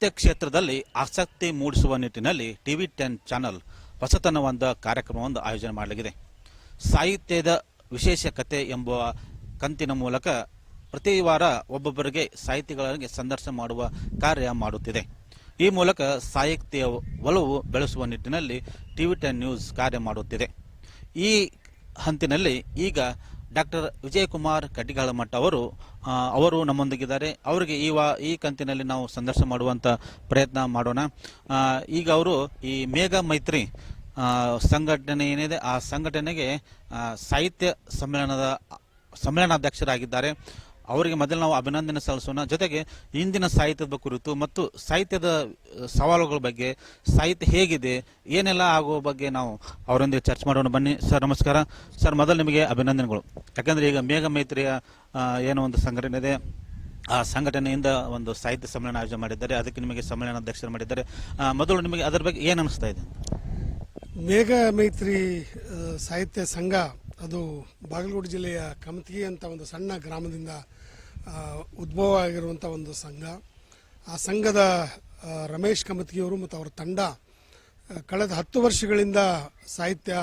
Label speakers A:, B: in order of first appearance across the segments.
A: ಸಾಹಿತ್ಯ ಕ್ಷೇತ್ರದಲ್ಲಿ ಆಸಕ್ತಿ ಮೂಡಿಸುವ ನಿಟ್ಟಿನಲ್ಲಿ ಟಿವಿ ಟೆನ್ ಚಾನಲ್ ಹೊಸತನವಾದ ಕಾರ್ಯಕ್ರಮವನ್ನು ಆಯೋಜನೆ ಮಾಡಲಾಗಿದೆ. ಸಾಹಿತ್ಯದ ವಿಶೇಷ ಕತೆ ಎಂಬ ಕಂತಿನ ಮೂಲಕ ಪ್ರತಿ ವಾರ ಒಬ್ಬೊಬ್ಬರಿಗೆ ಸಾಹಿತಿಗಳಿಗೆ ಸಂದರ್ಶನ ಮಾಡುವ ಕಾರ್ಯ ಮಾಡುತ್ತಿದೆ. ಈ ಮೂಲಕ ಸಾಹಿತ್ಯ ಒಲವು ಬೆಳೆಸುವ ನಿಟ್ಟಿನಲ್ಲಿ ಟಿವಿ ಟೆನ್ ನ್ಯೂಸ್ ಕಾರ್ಯ ಮಾಡುತ್ತಿದೆ. ಈ ಹಂತಿನಲ್ಲಿ ಈಗ ಡಾಕ್ಟರ್ ವಿಜಯಕುಮಾರ್ ಕುಮಾರ್ ಅವರು ಮಠ ಅವರು ನಮ್ಮೊಂದಿಗಿದ್ದಾರೆ. ಅವರಿಗೆ ಈ ವಾ, ಈ ಕಂತಿನಲ್ಲಿ ನಾವು ಸಂದರ್ಶನ ಮಾಡುವಂತ ಪ್ರಯತ್ನ ಮಾಡೋಣ. ಈಗ ಅವರು ಈ ಮೇಘ ಮೈತ್ರಿ ಸಂಘಟನೆ ಏನಿದೆ, ಆ ಸಂಘಟನೆಗೆ ಸಾಹಿತ್ಯ ಸಮ್ಮೇಳನದ, ಸಮ್ಮೇಳನಾಧ್ಯಕ್ಷರಾಗಿದ್ದಾರೆ. ಅವರಿಗೆ ಮೊದಲು ನಾವು ಅಭಿನಂದನೆ ಸಲ್ಲಿಸೋಣ. ಜೊತೆಗೆ ಇಂದಿನ ಸಾಹಿತ್ಯದ ಕುರಿತು ಮತ್ತು ಸಾಹಿತ್ಯದ ಸವಾಲುಗಳ ಬಗ್ಗೆ, ಸಾಹಿತ್ಯ ಹೇಗಿದೆ, ಏನೆಲ್ಲ ಆಗುವ ಬಗ್ಗೆ ನಾವು ಅವರೊಂದಿಗೆ ಚರ್ಚೆ ಮಾಡೋಣ. ಬನ್ನಿ ಸರ್, ನಮಸ್ಕಾರ. ಸರ್, ಮೊದಲು ನಿಮಗೆ ಅಭಿನಂದನೆಗಳು. ಯಾಕಂದರೆ ಈಗ ಮೇಘ ಮೈತ್ರಿಯ ಏನೋ ಒಂದು ಸಂಘಟನೆ ಇದೆ. ಆ ಸಂಘಟನೆಯಿಂದ ಒಂದು ಸಾಹಿತ್ಯ ಸಮ್ಮೇಳನ ಆಯೋಜನೆ ಮಾಡಿದ್ದಾರೆ. ಅದಕ್ಕೆ ನಿಮಗೆ ಸಮ್ಮೇಳನ ಅಧ್ಯಕ್ಷರು ಮಾಡಿದ್ದಾರೆ. ಮೊದಲು ನಿಮಗೆ ಅದರ ಬಗ್ಗೆ ಏನು ಅನಿಸ್ತಾ ಇದೆ
B: ಮೇಘ ಮೈತ್ರಿ ಸಾಹಿತ್ಯ ಸಂಘ ಅದು ಬಾಗಲಕೋಟೆ ಜಿಲ್ಲೆಯ ಕಮತಗಿ ಅಂತ ಒಂದು ಸಣ್ಣ ಗ್ರಾಮದಿಂದ ಉದ್ಭವ ಆಗಿರುವಂಥ ಒಂದು ಸಂಘ. ಆ ಸಂಘದ ರಮೇಶ್ ಕಮತಗಿಯವರು ಮತ್ತು ಅವರ ತಂಡ ಕಳೆದ ಹತ್ತು ವರ್ಷಗಳಿಂದ ಸಾಹಿತ್ಯ,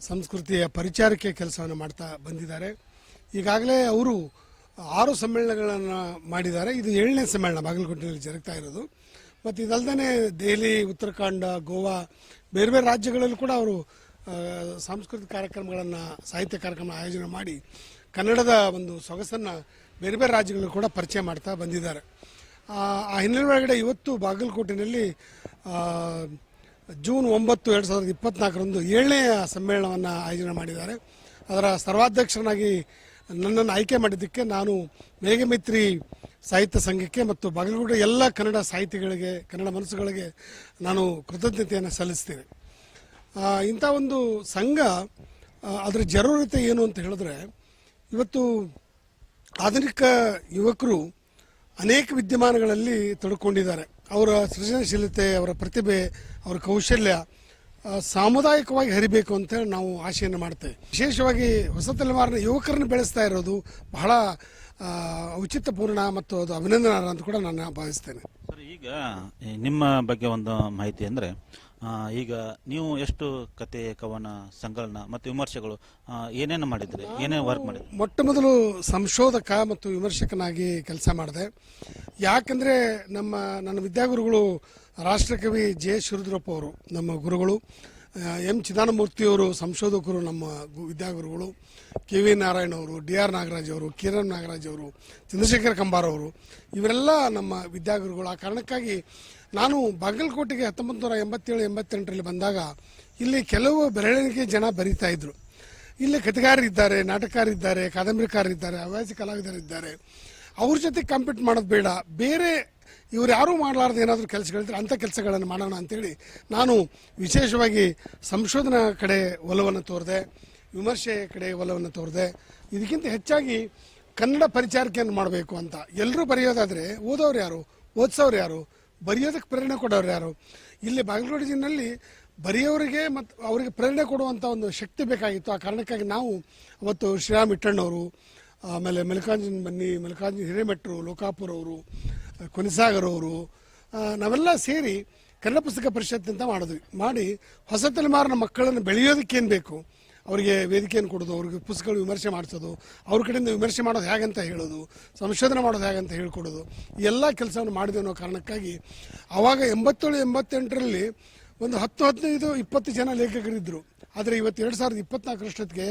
B: ಸಂಸ್ಕೃತಿಯ ಪರಿಚಾರಕ್ಕೆ ಕೆಲಸವನ್ನು ಮಾಡ್ತಾ ಬಂದಿದ್ದಾರೆ. ಈಗಾಗಲೇ ಅವರು ಆರು ಸಮ್ಮೇಳನಗಳನ್ನು ಮಾಡಿದ್ದಾರೆ. ಇದು ಏಳನೇ ಸಮ್ಮೇಳನ ಬಾಗಲಕೋಟೆಯಲ್ಲಿ ಜರುಗ್ತಾ ಇರೋದು. ಮತ್ತು ಇದಲ್ದೇ ದೆಹಲಿ, ಉತ್ತರಾಖಂಡ, ಗೋವಾ ಬೇರೆ ಬೇರೆ ರಾಜ್ಯಗಳಲ್ಲೂ ಕೂಡ ಅವರು ಸಾಂಸ್ಕೃತಿಕ ಕಾರ್ಯಕ್ರಮಗಳನ್ನು, ಸಾಹಿತ್ಯ ಕಾರ್ಯಕ್ರಮ ಆಯೋಜನೆ ಮಾಡಿ ಕನ್ನಡದ ಒಂದು ಸೊಗಸನ್ನು ಬೇರೆ ಬೇರೆ ರಾಜ್ಯಗಳು ಕೂಡ ಪರಿಚಯ ಮಾಡ್ತಾ ಬಂದಿದ್ದಾರೆ. ಆ ಹಿನ್ನೆಲೆ ಒಳಗಡೆ ಇವತ್ತು ಬಾಗಲಕೋಟೆಯಲ್ಲಿ ಜೂನ್ ಒಂಬತ್ತು ಎರಡು ಸಾವಿರದ ಇಪ್ಪತ್ನಾಲ್ಕರಂದು ಏಳನೇ ಸಮ್ಮೇಳನವನ್ನು ಆಯೋಜನೆ ಮಾಡಿದ್ದಾರೆ. ಅದರ ಸರ್ವಾಧ್ಯಕ್ಷರನ್ನಾಗಿ ನನ್ನನ್ನು ಆಯ್ಕೆ ಮಾಡಿದ್ದಕ್ಕೆ ನಾನು ಮೇಘಮಿತ್ರಿ ಸಾಹಿತ್ಯ ಸಂಘಕ್ಕೆ ಮತ್ತು ಬಾಗಲಕೋಟೆ ಎಲ್ಲ ಕನ್ನಡ ಸಾಹಿತಿಗಳಿಗೆ, ಕನ್ನಡ ಮನಸ್ಸುಗಳಿಗೆ ನಾನು ಕೃತಜ್ಞತೆಯನ್ನು ಸಲ್ಲಿಸ್ತೇನೆ. ಇಂಥ ಒಂದು ಸಂಘ ಅದರ ಜರೂರತೆ ಏನು ಅಂತ ಹೇಳಿದ್ರೆ, ಇವತ್ತು ಆಧುನಿಕ ಯುವಕರು ಅನೇಕ ವಿದ್ಯಮಾನಗಳಲ್ಲಿ ತೊಡಕೊಂಡಿದ್ದಾರೆ. ಅವರ ಸೃಜನಶೀಲತೆ, ಅವರ ಪ್ರತಿಭೆ, ಅವರ ಕೌಶಲ್ಯ ಸಾಮುದಾಯಿಕವಾಗಿ ಹರಿಬೇಕು ಅಂತ ಹೇಳಿ ನಾವು ಆಶೆಯನ್ನು ಮಾಡ್ತೇವೆ. ವಿಶೇಷವಾಗಿ ಹೊಸ ತಲೆಮಾರಿನ ಯುವಕರನ್ನು ಬೆಳೆಸ್ತಾ ಇರೋದು ಬಹಳ ಔಚಿತ್ಯಪೂರ್ಣ ಮತ್ತು ಅದು ಅಭಿನಂದನಾರ್ಹ ಅಂತ ಕೂಡ ನಾನು ಭಾವಿಸ್ತೇನೆ.
A: ಸರ್, ಈಗ ನಿಮ್ಮ ಬಗ್ಗೆ ಒಂದು ಮಾಹಿತಿ ಅಂದ್ರೆ ಈಗ ನೀವು ಎಷ್ಟು ಕತೆ ಕವನ ಸಂಕಲನ ಮತ್ತು ವಿಮರ್ಶೆಗಳು ಏನೇನು ಮಾಡಿದ್ರಿ? ಏನೇನು ವರ್ಕ್ ಮಾಡಿದ್ರಿ?
B: ಮೊಟ್ಟ ಮೊದಲು ಸಂಶೋಧಕ ಮತ್ತು ವಿಮರ್ಶಕನಾಗಿ ಕೆಲಸ ಮಾಡಿದೆ. ಯಾಕಂದ್ರೆ ನಮ್ಮ ನನ್ನ ವಿದ್ಯಾಗುರುಗಳು ರಾಷ್ಟ್ರಕವಿ ಜೆ ಶಿರುದ್ರಪ್ಪ ಅವರು ನಮ್ಮ ಗುರುಗಳು ಎಂ ಚಿದಾನಮೂರ್ತಿಯವರು ಸಂಶೋಧಕರು ನಮ್ಮ ವಿದ್ಯಾಗುರುಗಳು ಕೆ ವಿ ನಾರಾಯಣ ಅವರು ಡಿ ಆರ್ ನಾಗರಾಜ್ ಅವರು ಕಿರಣ್ ನಾಗರಾಜ್ ಅವರು ಚಂದ್ರಶೇಖರ್ ಕಂಬಾರ್ ಅವರು ಇವರೆಲ್ಲ ನಮ್ಮ ವಿದ್ಯಾಗುರುಗಳು. ಆ ಕಾರಣಕ್ಕಾಗಿ ನಾನು ಬಾಗಲಕೋಟೆಗೆ ಹತ್ತೊಂಬತ್ತು ನೂರ ಎಂಬತ್ತೇಳು, ಎಂಬತ್ತೆಂಟರಲ್ಲಿ ಬಂದಾಗ ಇಲ್ಲಿ ಕೆಲವು ಬೆರಳಿಗೆ ಜನ ಬರೀತಾ ಇದ್ರು. ಇಲ್ಲಿ ಕಥೆಗಾರರಿದ್ದಾರೆ ನಾಟಕಕಾರಿದ್ದಾರೆ ಕಾದಂಬರಿಕಾರರಿದ್ದಾರೆ ಹವ್ಯಾಸಿ ಕಲಾವಿದರಿದ್ದಾರೆ ಅವ್ರ ಜೊತೆ ಕಂಪೀಟ್ ಮಾಡೋದು ಬೇಡ. ಬೇರೆ ಇವ್ರು ಯಾರೂ ಮಾಡಲಾರ್ದು ಏನಾದರೂ ಕೆಲಸಗಳಿದ್ರೆ ಅಂಥ ಕೆಲಸಗಳನ್ನು ಮಾಡೋಣ ಅಂತೇಳಿ ನಾನು ವಿಶೇಷವಾಗಿ ಸಂಶೋಧನಾ ಕಡೆ ಒಲವನ್ನು ತೋರಿದೆ, ವಿಮರ್ಶೆ ಕಡೆ ಒಲವನ್ನು ತೋರಿದೆ, ಇದಕ್ಕಿಂತ ಹೆಚ್ಚಾಗಿ ಕನ್ನಡ ಪರಿಚಾರಿಕೆಯನ್ನು ಮಾಡಬೇಕು ಅಂತ. ಎಲ್ಲರೂ ಬರೆಯೋದಾದರೆ ಓದೋರು ಯಾರು? ಓದಿಸೋರು ಯಾರು? ಬರೆಯೋದಕ್ಕೆ ಪ್ರೇರಣೆ ಕೊಡೋರು ಯಾರು? ಇಲ್ಲಿ ಬಾಗಲಕೋಟೆ ಜಿಲ್ಲೆಯಲ್ಲಿ ಬರೆಯೋರಿಗೆ ಮತ್ತು ಅವರಿಗೆ ಪ್ರೇರಣೆ ಕೊಡುವಂಥ ಒಂದು ಶಕ್ತಿ ಬೇಕಾಗಿತ್ತು. ಆ ಕಾರಣಕ್ಕಾಗಿ ನಾವು ಅವತ್ತು ಶ್ರೀರಾಮ್ ಇಟ್ಟಣ್ಣವರು ಆಮೇಲೆ ಮಲ್ಲಿಕಾರ್ಜುನ್ ಬನ್ನಿ ಮಲ್ಲಿಕಾರ್ಜುನ್ ಹಿರೇಮೆಟ್ರು ಲೋಕಾಪುರ್ ಅವರು, ಕೊನಿಸಾಗರ್ ಅವರು ನಾವೆಲ್ಲ ಸೇರಿ ಕನ್ನಡ ಪುಸ್ತಕ ಪರಿಷತ್ ಅಂತ ಮಾಡಿದ್ವಿ. ಮಾಡಿ ಹೊಸ ತಲೆಮಾರಿನ ಮಕ್ಕಳನ್ನು ಬೆಳೆಯೋದಕ್ಕೇನು ಬೇಕು? ಅವರಿಗೆ ವೇದಿಕೆಯನ್ನು ಕೊಡೋದು, ಅವ್ರಿಗೆ ಪುಸ್ತಕಗಳು ವಿಮರ್ಶೆ ಮಾಡಿಸೋದು, ಅವ್ರ ಕಡೆಯಿಂದ ವಿಮರ್ಶೆ ಮಾಡೋದು ಹೇಗಂತ ಹೇಳೋದು, ಸಂಶೋಧನೆ ಮಾಡೋದು ಹೇಗಂತ ಹೇಳ್ಕೊಡೋದು ಎಲ್ಲ ಕೆಲಸವನ್ನು ಮಾಡಿದೆ ಅನ್ನೋ ಕಾರಣಕ್ಕಾಗಿ ಆವಾಗ ಎಂಬತ್ತೇಳು, ಎಂಬತ್ತೆಂಟರಲ್ಲಿ ಒಂದು ಹತ್ತು, ಹದಿನೈದು, ಇಪ್ಪತ್ತು ಜನ ಲೇಖಕರಿದ್ದರು ಆದರೆ ಇವತ್ತು ಎರಡು ಸಾವಿರದ ಇಪ್ಪತ್ನಾಲ್ಕರಷ್ಟೊತ್ತಿಗೆ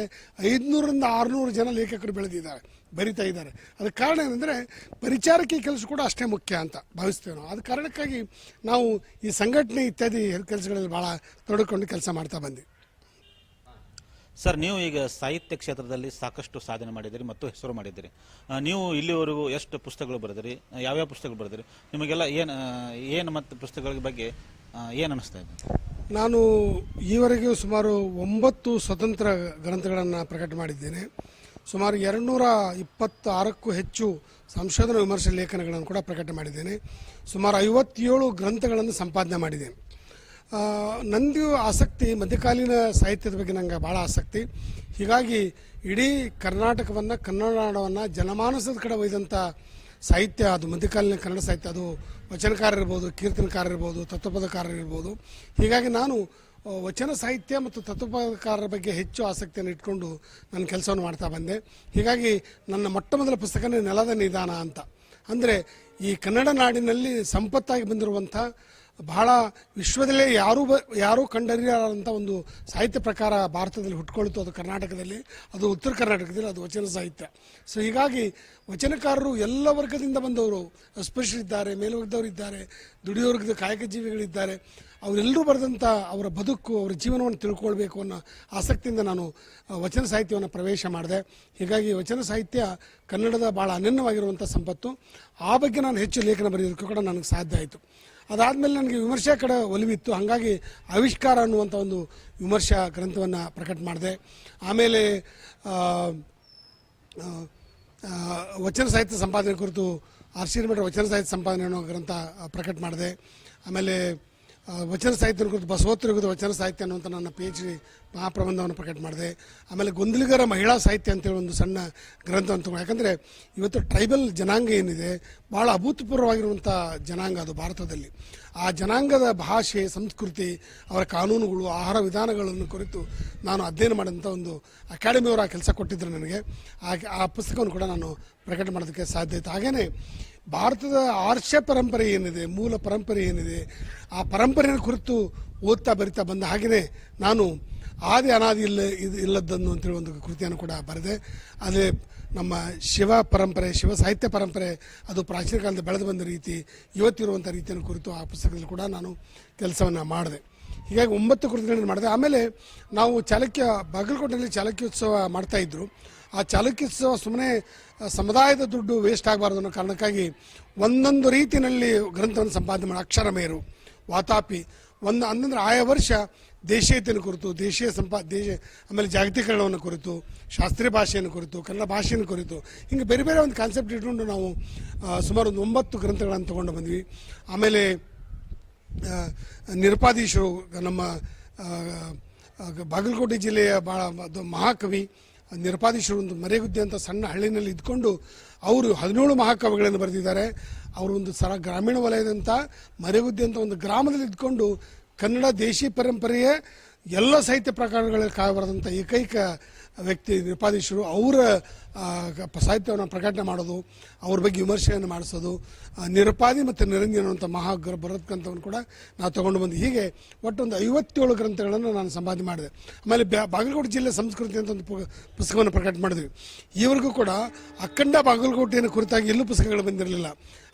B: ಐದುನೂರರಿಂದ ಆರುನೂರು ಜನ ಲೇಖಕರು ಬೆಳೆದಿದ್ದಾರೆ, ಬರಿತಾ ಇದ್ದಾರೆ. ಅದಕ್ಕೆ ಕಾರಣ ಏನಂದರೆ ಪರಿಚಾರಕ್ಕೆ ಕೆಲಸ ಕೂಡ ಅಷ್ಟೇ ಮುಖ್ಯ ಅಂತ ಭಾವಿಸ್ತೇವೆ ನಾವು. ಅದ ಕಾರಣಕ್ಕಾಗಿ ನಾವು ಈ ಸಂಘಟನೆ ಇತ್ಯಾದಿ ಕೆಲಸಗಳಲ್ಲಿ ಭಾಳ ತೊಡಕೊಂಡು ಕೆಲಸ ಮಾಡ್ತಾ ಬಂದ್ವಿ.
A: ಸರ್, ನೀವು ಈಗ ಸಾಹಿತ್ಯ ಕ್ಷೇತ್ರದಲ್ಲಿ ಸಾಕಷ್ಟು ಸಾಧನೆ ಮಾಡಿದ್ದೀರಿ ಮತ್ತು ಹೆಸರು ಮಾಡಿದ್ದೀರಿ. ನೀವು ಇಲ್ಲಿವರೆಗೂ ಎಷ್ಟು ಪುಸ್ತಕಗಳು ಬರೆದಿರಿ, ಯಾವ್ಯಾವ ಪುಸ್ತಕಗಳು ಬರೆದಿರಿ, ನಿಮಗೆಲ್ಲ ಏನು ಏನು ಮತ್ತು ಪುಸ್ತಕಗಳ ಬಗ್ಗೆ ಏನು ಅನಿಸ್ತಾ ಇದೆ?
B: ನಾನು ಈವರೆಗೂ ಸುಮಾರು ಒಂಬತ್ತು ಸ್ವತಂತ್ರ ಗ್ರಂಥಗಳನ್ನು ಪ್ರಕಟ ಮಾಡಿದ್ದೇನೆ. ಸುಮಾರು ಎರಡುನೂರ ಇಪ್ಪತ್ತಾರಕ್ಕೂ ಹೆಚ್ಚು ಸಂಶೋಧನಾ ವಿಮರ್ಶೆ ಲೇಖನಗಳನ್ನು ಕೂಡ ಪ್ರಕಟ ಮಾಡಿದ್ದೇನೆ. ಸುಮಾರು ಐವತ್ತೇಳು ಗ್ರಂಥಗಳನ್ನು ಸಂಪಾದನೆ ಮಾಡಿದ್ದೇನೆ. ನಂದು ಆಸಕ್ತಿ ಮಧ್ಯಕಾಲೀನ ಸಾಹಿತ್ಯದ ಬಗ್ಗೆ ನಂಗೆ ಭಾಳ ಆಸಕ್ತಿ. ಹೀಗಾಗಿ ಇಡೀ ಕರ್ನಾಟಕವನ್ನು ಕನ್ನಡ ನಾಡವನ್ನು ಜನಮಾನಸದ ಕಡೆ ಒಯ್ದಂಥ ಸಾಹಿತ್ಯ ಅದು ಮಧ್ಯಕಾಲೀನ ಕನ್ನಡ ಸಾಹಿತ್ಯ. ಅದು ವಚನಕಾರ ಇರ್ಬೋದು, ಕೀರ್ತನಕಾರ ಇರ್ಬೋದು ತತ್ವಪದಕಾರ ಇರ್ಬೋದು. ಹೀಗಾಗಿ ನಾನು ವಚನ ಸಾಹಿತ್ಯ ಮತ್ತು ತತ್ವಪದಕಾರರ ಬಗ್ಗೆ ಹೆಚ್ಚು ಆಸಕ್ತಿಯನ್ನು ಇಟ್ಕೊಂಡು ನನ್ನ ಕೆಲಸವನ್ನು ಮಾಡ್ತಾ ಬಂದೆ. ಹೀಗಾಗಿ ನನ್ನ ಮೊಟ್ಟ ಮೊದಲ ಪುಸ್ತಕನೇ ನೆಲದ ನಿಧಾನ ಅಂತ. ಅಂದರೆ ಈ ಕನ್ನಡ ನಾಡಿನಲ್ಲಿ ಸಂಪತ್ತಾಗಿ ಬಂದಿರುವಂಥ ಬಹಳ ವಿಶ್ವದಲ್ಲೇ ಯಾರೂ ಬ, ಯಾರೂ ಕಂಡರಿಯಾದಂಥ ಒಂದು ಸಾಹಿತ್ಯ ಪ್ರಕಾರ ಭಾರತದಲ್ಲಿ ಹುಟ್ಕೊಳ್ತು ಅದು ಕರ್ನಾಟಕದಲ್ಲಿ, ಅದು ಉತ್ತರ ಕರ್ನಾಟಕದಲ್ಲಿ, ಅದು ವಚನ ಸಾಹಿತ್ಯ. ಸೊ ಹೀಗಾಗಿ ವಚನಕಾರರು ಎಲ್ಲ ವರ್ಗದಿಂದ ಬಂದವರು, ಅಸ್ಪೃಶ್ಯರಿದ್ದಾರೆ, ಮೇಲ್ವರ್ಗದವರು ಇದ್ದಾರೆ, ದುಡಿಯೋರ್ಗದ ಕಾಯಕ ಜೀವಿಗಳಿದ್ದಾರೆ ಅವರೆಲ್ಲರೂ ಬರೆದಂಥ ಅವರ ಬದುಕು, ಅವರ ಜೀವನವನ್ನು ತಿಳ್ಕೊಳ್ಬೇಕು ಅನ್ನೋ ಆಸಕ್ತಿಯಿಂದ ನಾನು ವಚನ ಸಾಹಿತ್ಯವನ್ನು ಪ್ರವೇಶ ಮಾಡಿದೆ. ಹೀಗಾಗಿ ವಚನ ಸಾಹಿತ್ಯ ಕನ್ನಡದ ಭಾಳ ಅನನ್ಯವಾಗಿರುವಂಥ ಸಂಪತ್ತು. ಆ ಬಗ್ಗೆ ನಾನು ಹೆಚ್ಚು ಲೇಖನ ಬರೆಯೋದಕ್ಕೂ ಕೂಡ ನನಗೆ ಸಾಧ್ಯ ಆಯಿತು. ಅದಾದಮೇಲೆ ನನಗೆ ವಿಮರ್ಶೆ ಕಡೆ ಒಲಿವಿತ್ತು. ಹಾಗಾಗಿ ಆವಿಷ್ಕಾರ ಅನ್ನುವಂಥ ಒಂದು ವಿಮರ್ಶಾ ಗ್ರಂಥವನ್ನು ಪ್ರಕಟ ಮಾಡಿದೆ. ಆಮೇಲೆ ವಚನ ಸಾಹಿತ್ಯ ಸಂಪಾದನೆ ಕುರಿತು ಆರ್ ಸಿ ವಚನ ಸಾಹಿತ್ಯ ಸಂಪಾದನೆ ಅನ್ನೋ ಗ್ರಂಥ ಪ್ರಕಟ ಮಾಡಿದೆ. ಆಮೇಲೆ ವಚನ ಸಾಹಿತ್ಯ ಕುರಿತು ಬಸವೋತ್ತರಯುಗದ ವಚನ ಸಾಹಿತ್ಯ ಅನ್ನುವಂಥ ನನ್ನ ಪಿ ಎಚ್ ಡಿ ಮಹಾಪ್ರಬಂಧವನ್ನು ಪ್ರಕಟ ಮಾಡಿದೆ ಆಮೇಲೆ ಗೊಂದಲಿಗರ ಮಹಿಳಾ ಸಾಹಿತ್ಯ ಅಂತೇಳಿ ಒಂದು ಸಣ್ಣ ಗ್ರಂಥವನ್ನು ತಗೊಂಡು ಯಾಕಂದರೆ ಇವತ್ತು ಟ್ರೈಬಲ್ ಜನಾಂಗ ಏನಿದೆ ಭಾಳ ಅಭೂತಪೂರ್ವವಾಗಿರುವಂಥ ಜನಾಂಗ ಅದು ಭಾರತದಲ್ಲಿ. ಆ ಜನಾಂಗದ ಭಾಷೆ, ಸಂಸ್ಕೃತಿ, ಅವರ ಕಾನೂನುಗಳು, ಆಹಾರ ವಿಧಾನಗಳನ್ನು ಕುರಿತು ನಾನು ಅಧ್ಯಯನ ಮಾಡಿದಂಥ ಒಂದು ಅಕಾಡೆಮಿಯವರು ಆ ಕೆಲಸ ಕೊಟ್ಟಿದ್ದರು ನನಗೆ. ಆ ಪುಸ್ತಕವನ್ನು ಕೂಡ ನಾನು ಪ್ರಕಟ ಮಾಡೋದಕ್ಕೆ ಸಾಧ್ಯ ಆಯಿತು. ಹಾಗೆಯೇ ಭಾರತದ ಆರ್ಷ ಪರಂಪರೆ ಏನಿದೆ, ಮೂಲ ಪರಂಪರೆ ಏನಿದೆ, ಆ ಪರಂಪರೆಯ ಕುರಿತು ಓದ್ತಾ ಬರಿತಾ ಬಂದ ಹಾಗೆಯೇ ನಾನು ಆದಿ ಅನಾದಿ ಇಲ್ಲ ಇದು ಇಲ್ಲದ್ದನ್ನು ಅಂತೇಳಿ ಒಂದು ಕೃತಿಯನ್ನು ಕೂಡ ಬರೆದೆ. ಅದೇ ನಮ್ಮ ಶಿವ ಪರಂಪರೆ, ಶಿವ ಸಾಹಿತ್ಯ ಪರಂಪರೆ, ಅದು ಪ್ರಾಚೀನ ಕಾಲದ ಬೆಳೆದು ಬಂದ ರೀತಿ ಇವತ್ತಿರುವಂಥ ರೀತಿಯನ್ನು ಕುರಿತು ಆ ಪುಸ್ತಕದಲ್ಲಿ ಕೂಡ ನಾನು ಕೆಲಸವನ್ನು ಮಾಡಿದೆ. ಹೀಗಾಗಿ ಒಂಬತ್ತು ಕೃತಿಗಳನ್ನು ಮಾಡಿದೆ. ಆಮೇಲೆ ನಾವು ಚಾಲಕ್ಯ ಬಾಗಲಕೋಟೆಯಲ್ಲಿ ಚಾಲುಕ್ಯೋತ್ಸವ ಮಾಡ್ತಾ ಇದ್ರು. ಆ ಚಾಲುಕ್ಯೋತ್ಸವ ಸುಮ್ಮನೆ ಸಮುದಾಯದ ದುಡ್ಡು ವೇಸ್ಟ್ ಆಗಬಾರ್ದು ಅನ್ನೋ ಕಾರಣಕ್ಕಾಗಿ ಒಂದೊಂದು ರೀತಿಯಲ್ಲಿ ಗ್ರಂಥವನ್ನು ಸಂಪಾದನೆ ಮಾಡಿ ಅಕ್ಷರಮೇರು ವಾತಾಪಿ, ಒಂದು ಅಂದಂದ್ರೆ ಆಯಾ ವರ್ಷ ದೇಶೀಯತೆಯನ್ನು ಕುರಿತು, ದೇಶೀಯ ಸಂಪಾ ದೇಶ ಆಮೇಲೆ ಜಾಗತೀಕರಣವನ್ನು ಕುರಿತು, ಶಾಸ್ತ್ರೀಯ ಭಾಷೆಯನ್ನು ಕುರಿತು, ಕನ್ನಡ ಭಾಷೆಯನ್ನು ಕುರಿತು, ಹಿಂಗೆ ಬೇರೆ ಬೇರೆ ಒಂದು ಕಾನ್ಸೆಪ್ಟ್ ಇಟ್ಕೊಂಡು ನಾವು ಸುಮಾರು ಒಂದು ಒಂಬತ್ತು ಗ್ರಂಥಗಳನ್ನು ತಗೊಂಡು ಬಂದ್ವಿ. ಆಮೇಲೆ ನಿರ್ಪಾದೀಶರು ನಮ್ಮ ಬಾಗಲಕೋಟೆ ಜಿಲ್ಲೆಯ ಭಾಳ ಮಹಾಕವಿ ನಿರಪಾದೀಶರು ಒಂದು ಮರೆಗುದ್ದೆ ಅಂತ ಸಣ್ಣ ಹಳ್ಳಿನಲ್ಲಿ ಇದ್ಕೊಂಡು ಅವರು ಹದಿನೇಳು ಮಹಾಕಾವ್ಯಗಳನ್ನು ಬರೆದಿದ್ದಾರೆ. ಅವರು ಒಂದು ಸರ ಗ್ರಾಮೀಣ ವಲಯದಂಥ ಮರೆಗುದ್ದೆ ಅಂತ ಒಂದು ಗ್ರಾಮದಲ್ಲಿ ಇದ್ಕೊಂಡು ಕನ್ನಡ ದೇಶಿ ಪರಂಪರೆಯ ಎಲ್ಲ ಸಾಹಿತ್ಯ ಪ್ರಕಾರಗಳಲ್ಲಿ ಕಾಯಬಾರದಂಥ ಏಕೈಕ ವ್ಯಕ್ತಿ ನಿರ್ಪಾದೀಶರು ಅವರ ಸಾಹಿತ್ಯವನ್ನು ಪ್ರಕಟಣೆ ಮಾಡೋದು, ಅವ್ರ ಬಗ್ಗೆ ವಿಮರ್ಶೆಯನ್ನು ಮಾಡಿಸೋದು ನಿರುಪಾದಿ ಮತ್ತು ನಿರಂಜನ ಅಂತ ಮಹಾ ಗ್ರಂಥವನ್ನು ಕೂಡ ನಾವು ತಗೊಂಡು ಬಂದು ಹೀಗೆ ಒಟ್ಟೊಂದು ಐವತ್ತೇಳು ಗ್ರಂಥಗಳನ್ನು ನಾನು ಸಂಪಾದನೆ ಮಾಡಿದೆ. ಆಮೇಲೆ ಬಾಗಲಕೋಟೆ ಜಿಲ್ಲೆ ಸಂಸ್ಕೃತಿ ಅಂತ ಒಂದು ಪುಸ್ತಕವನ್ನು ಪ್ರಕಟ ಮಾಡಿದ್ವಿ. ಈವರೆಗೂ ಕೂಡ ಅಖಂಡ ಬಾಗಲಕೋಟೆಯನ್ನು ಕುರಿತಾಗಿ ಎಲ್ಲೂ ಪುಸ್ತಕಗಳು ಬಂದಿರಲಿಲ್ಲ.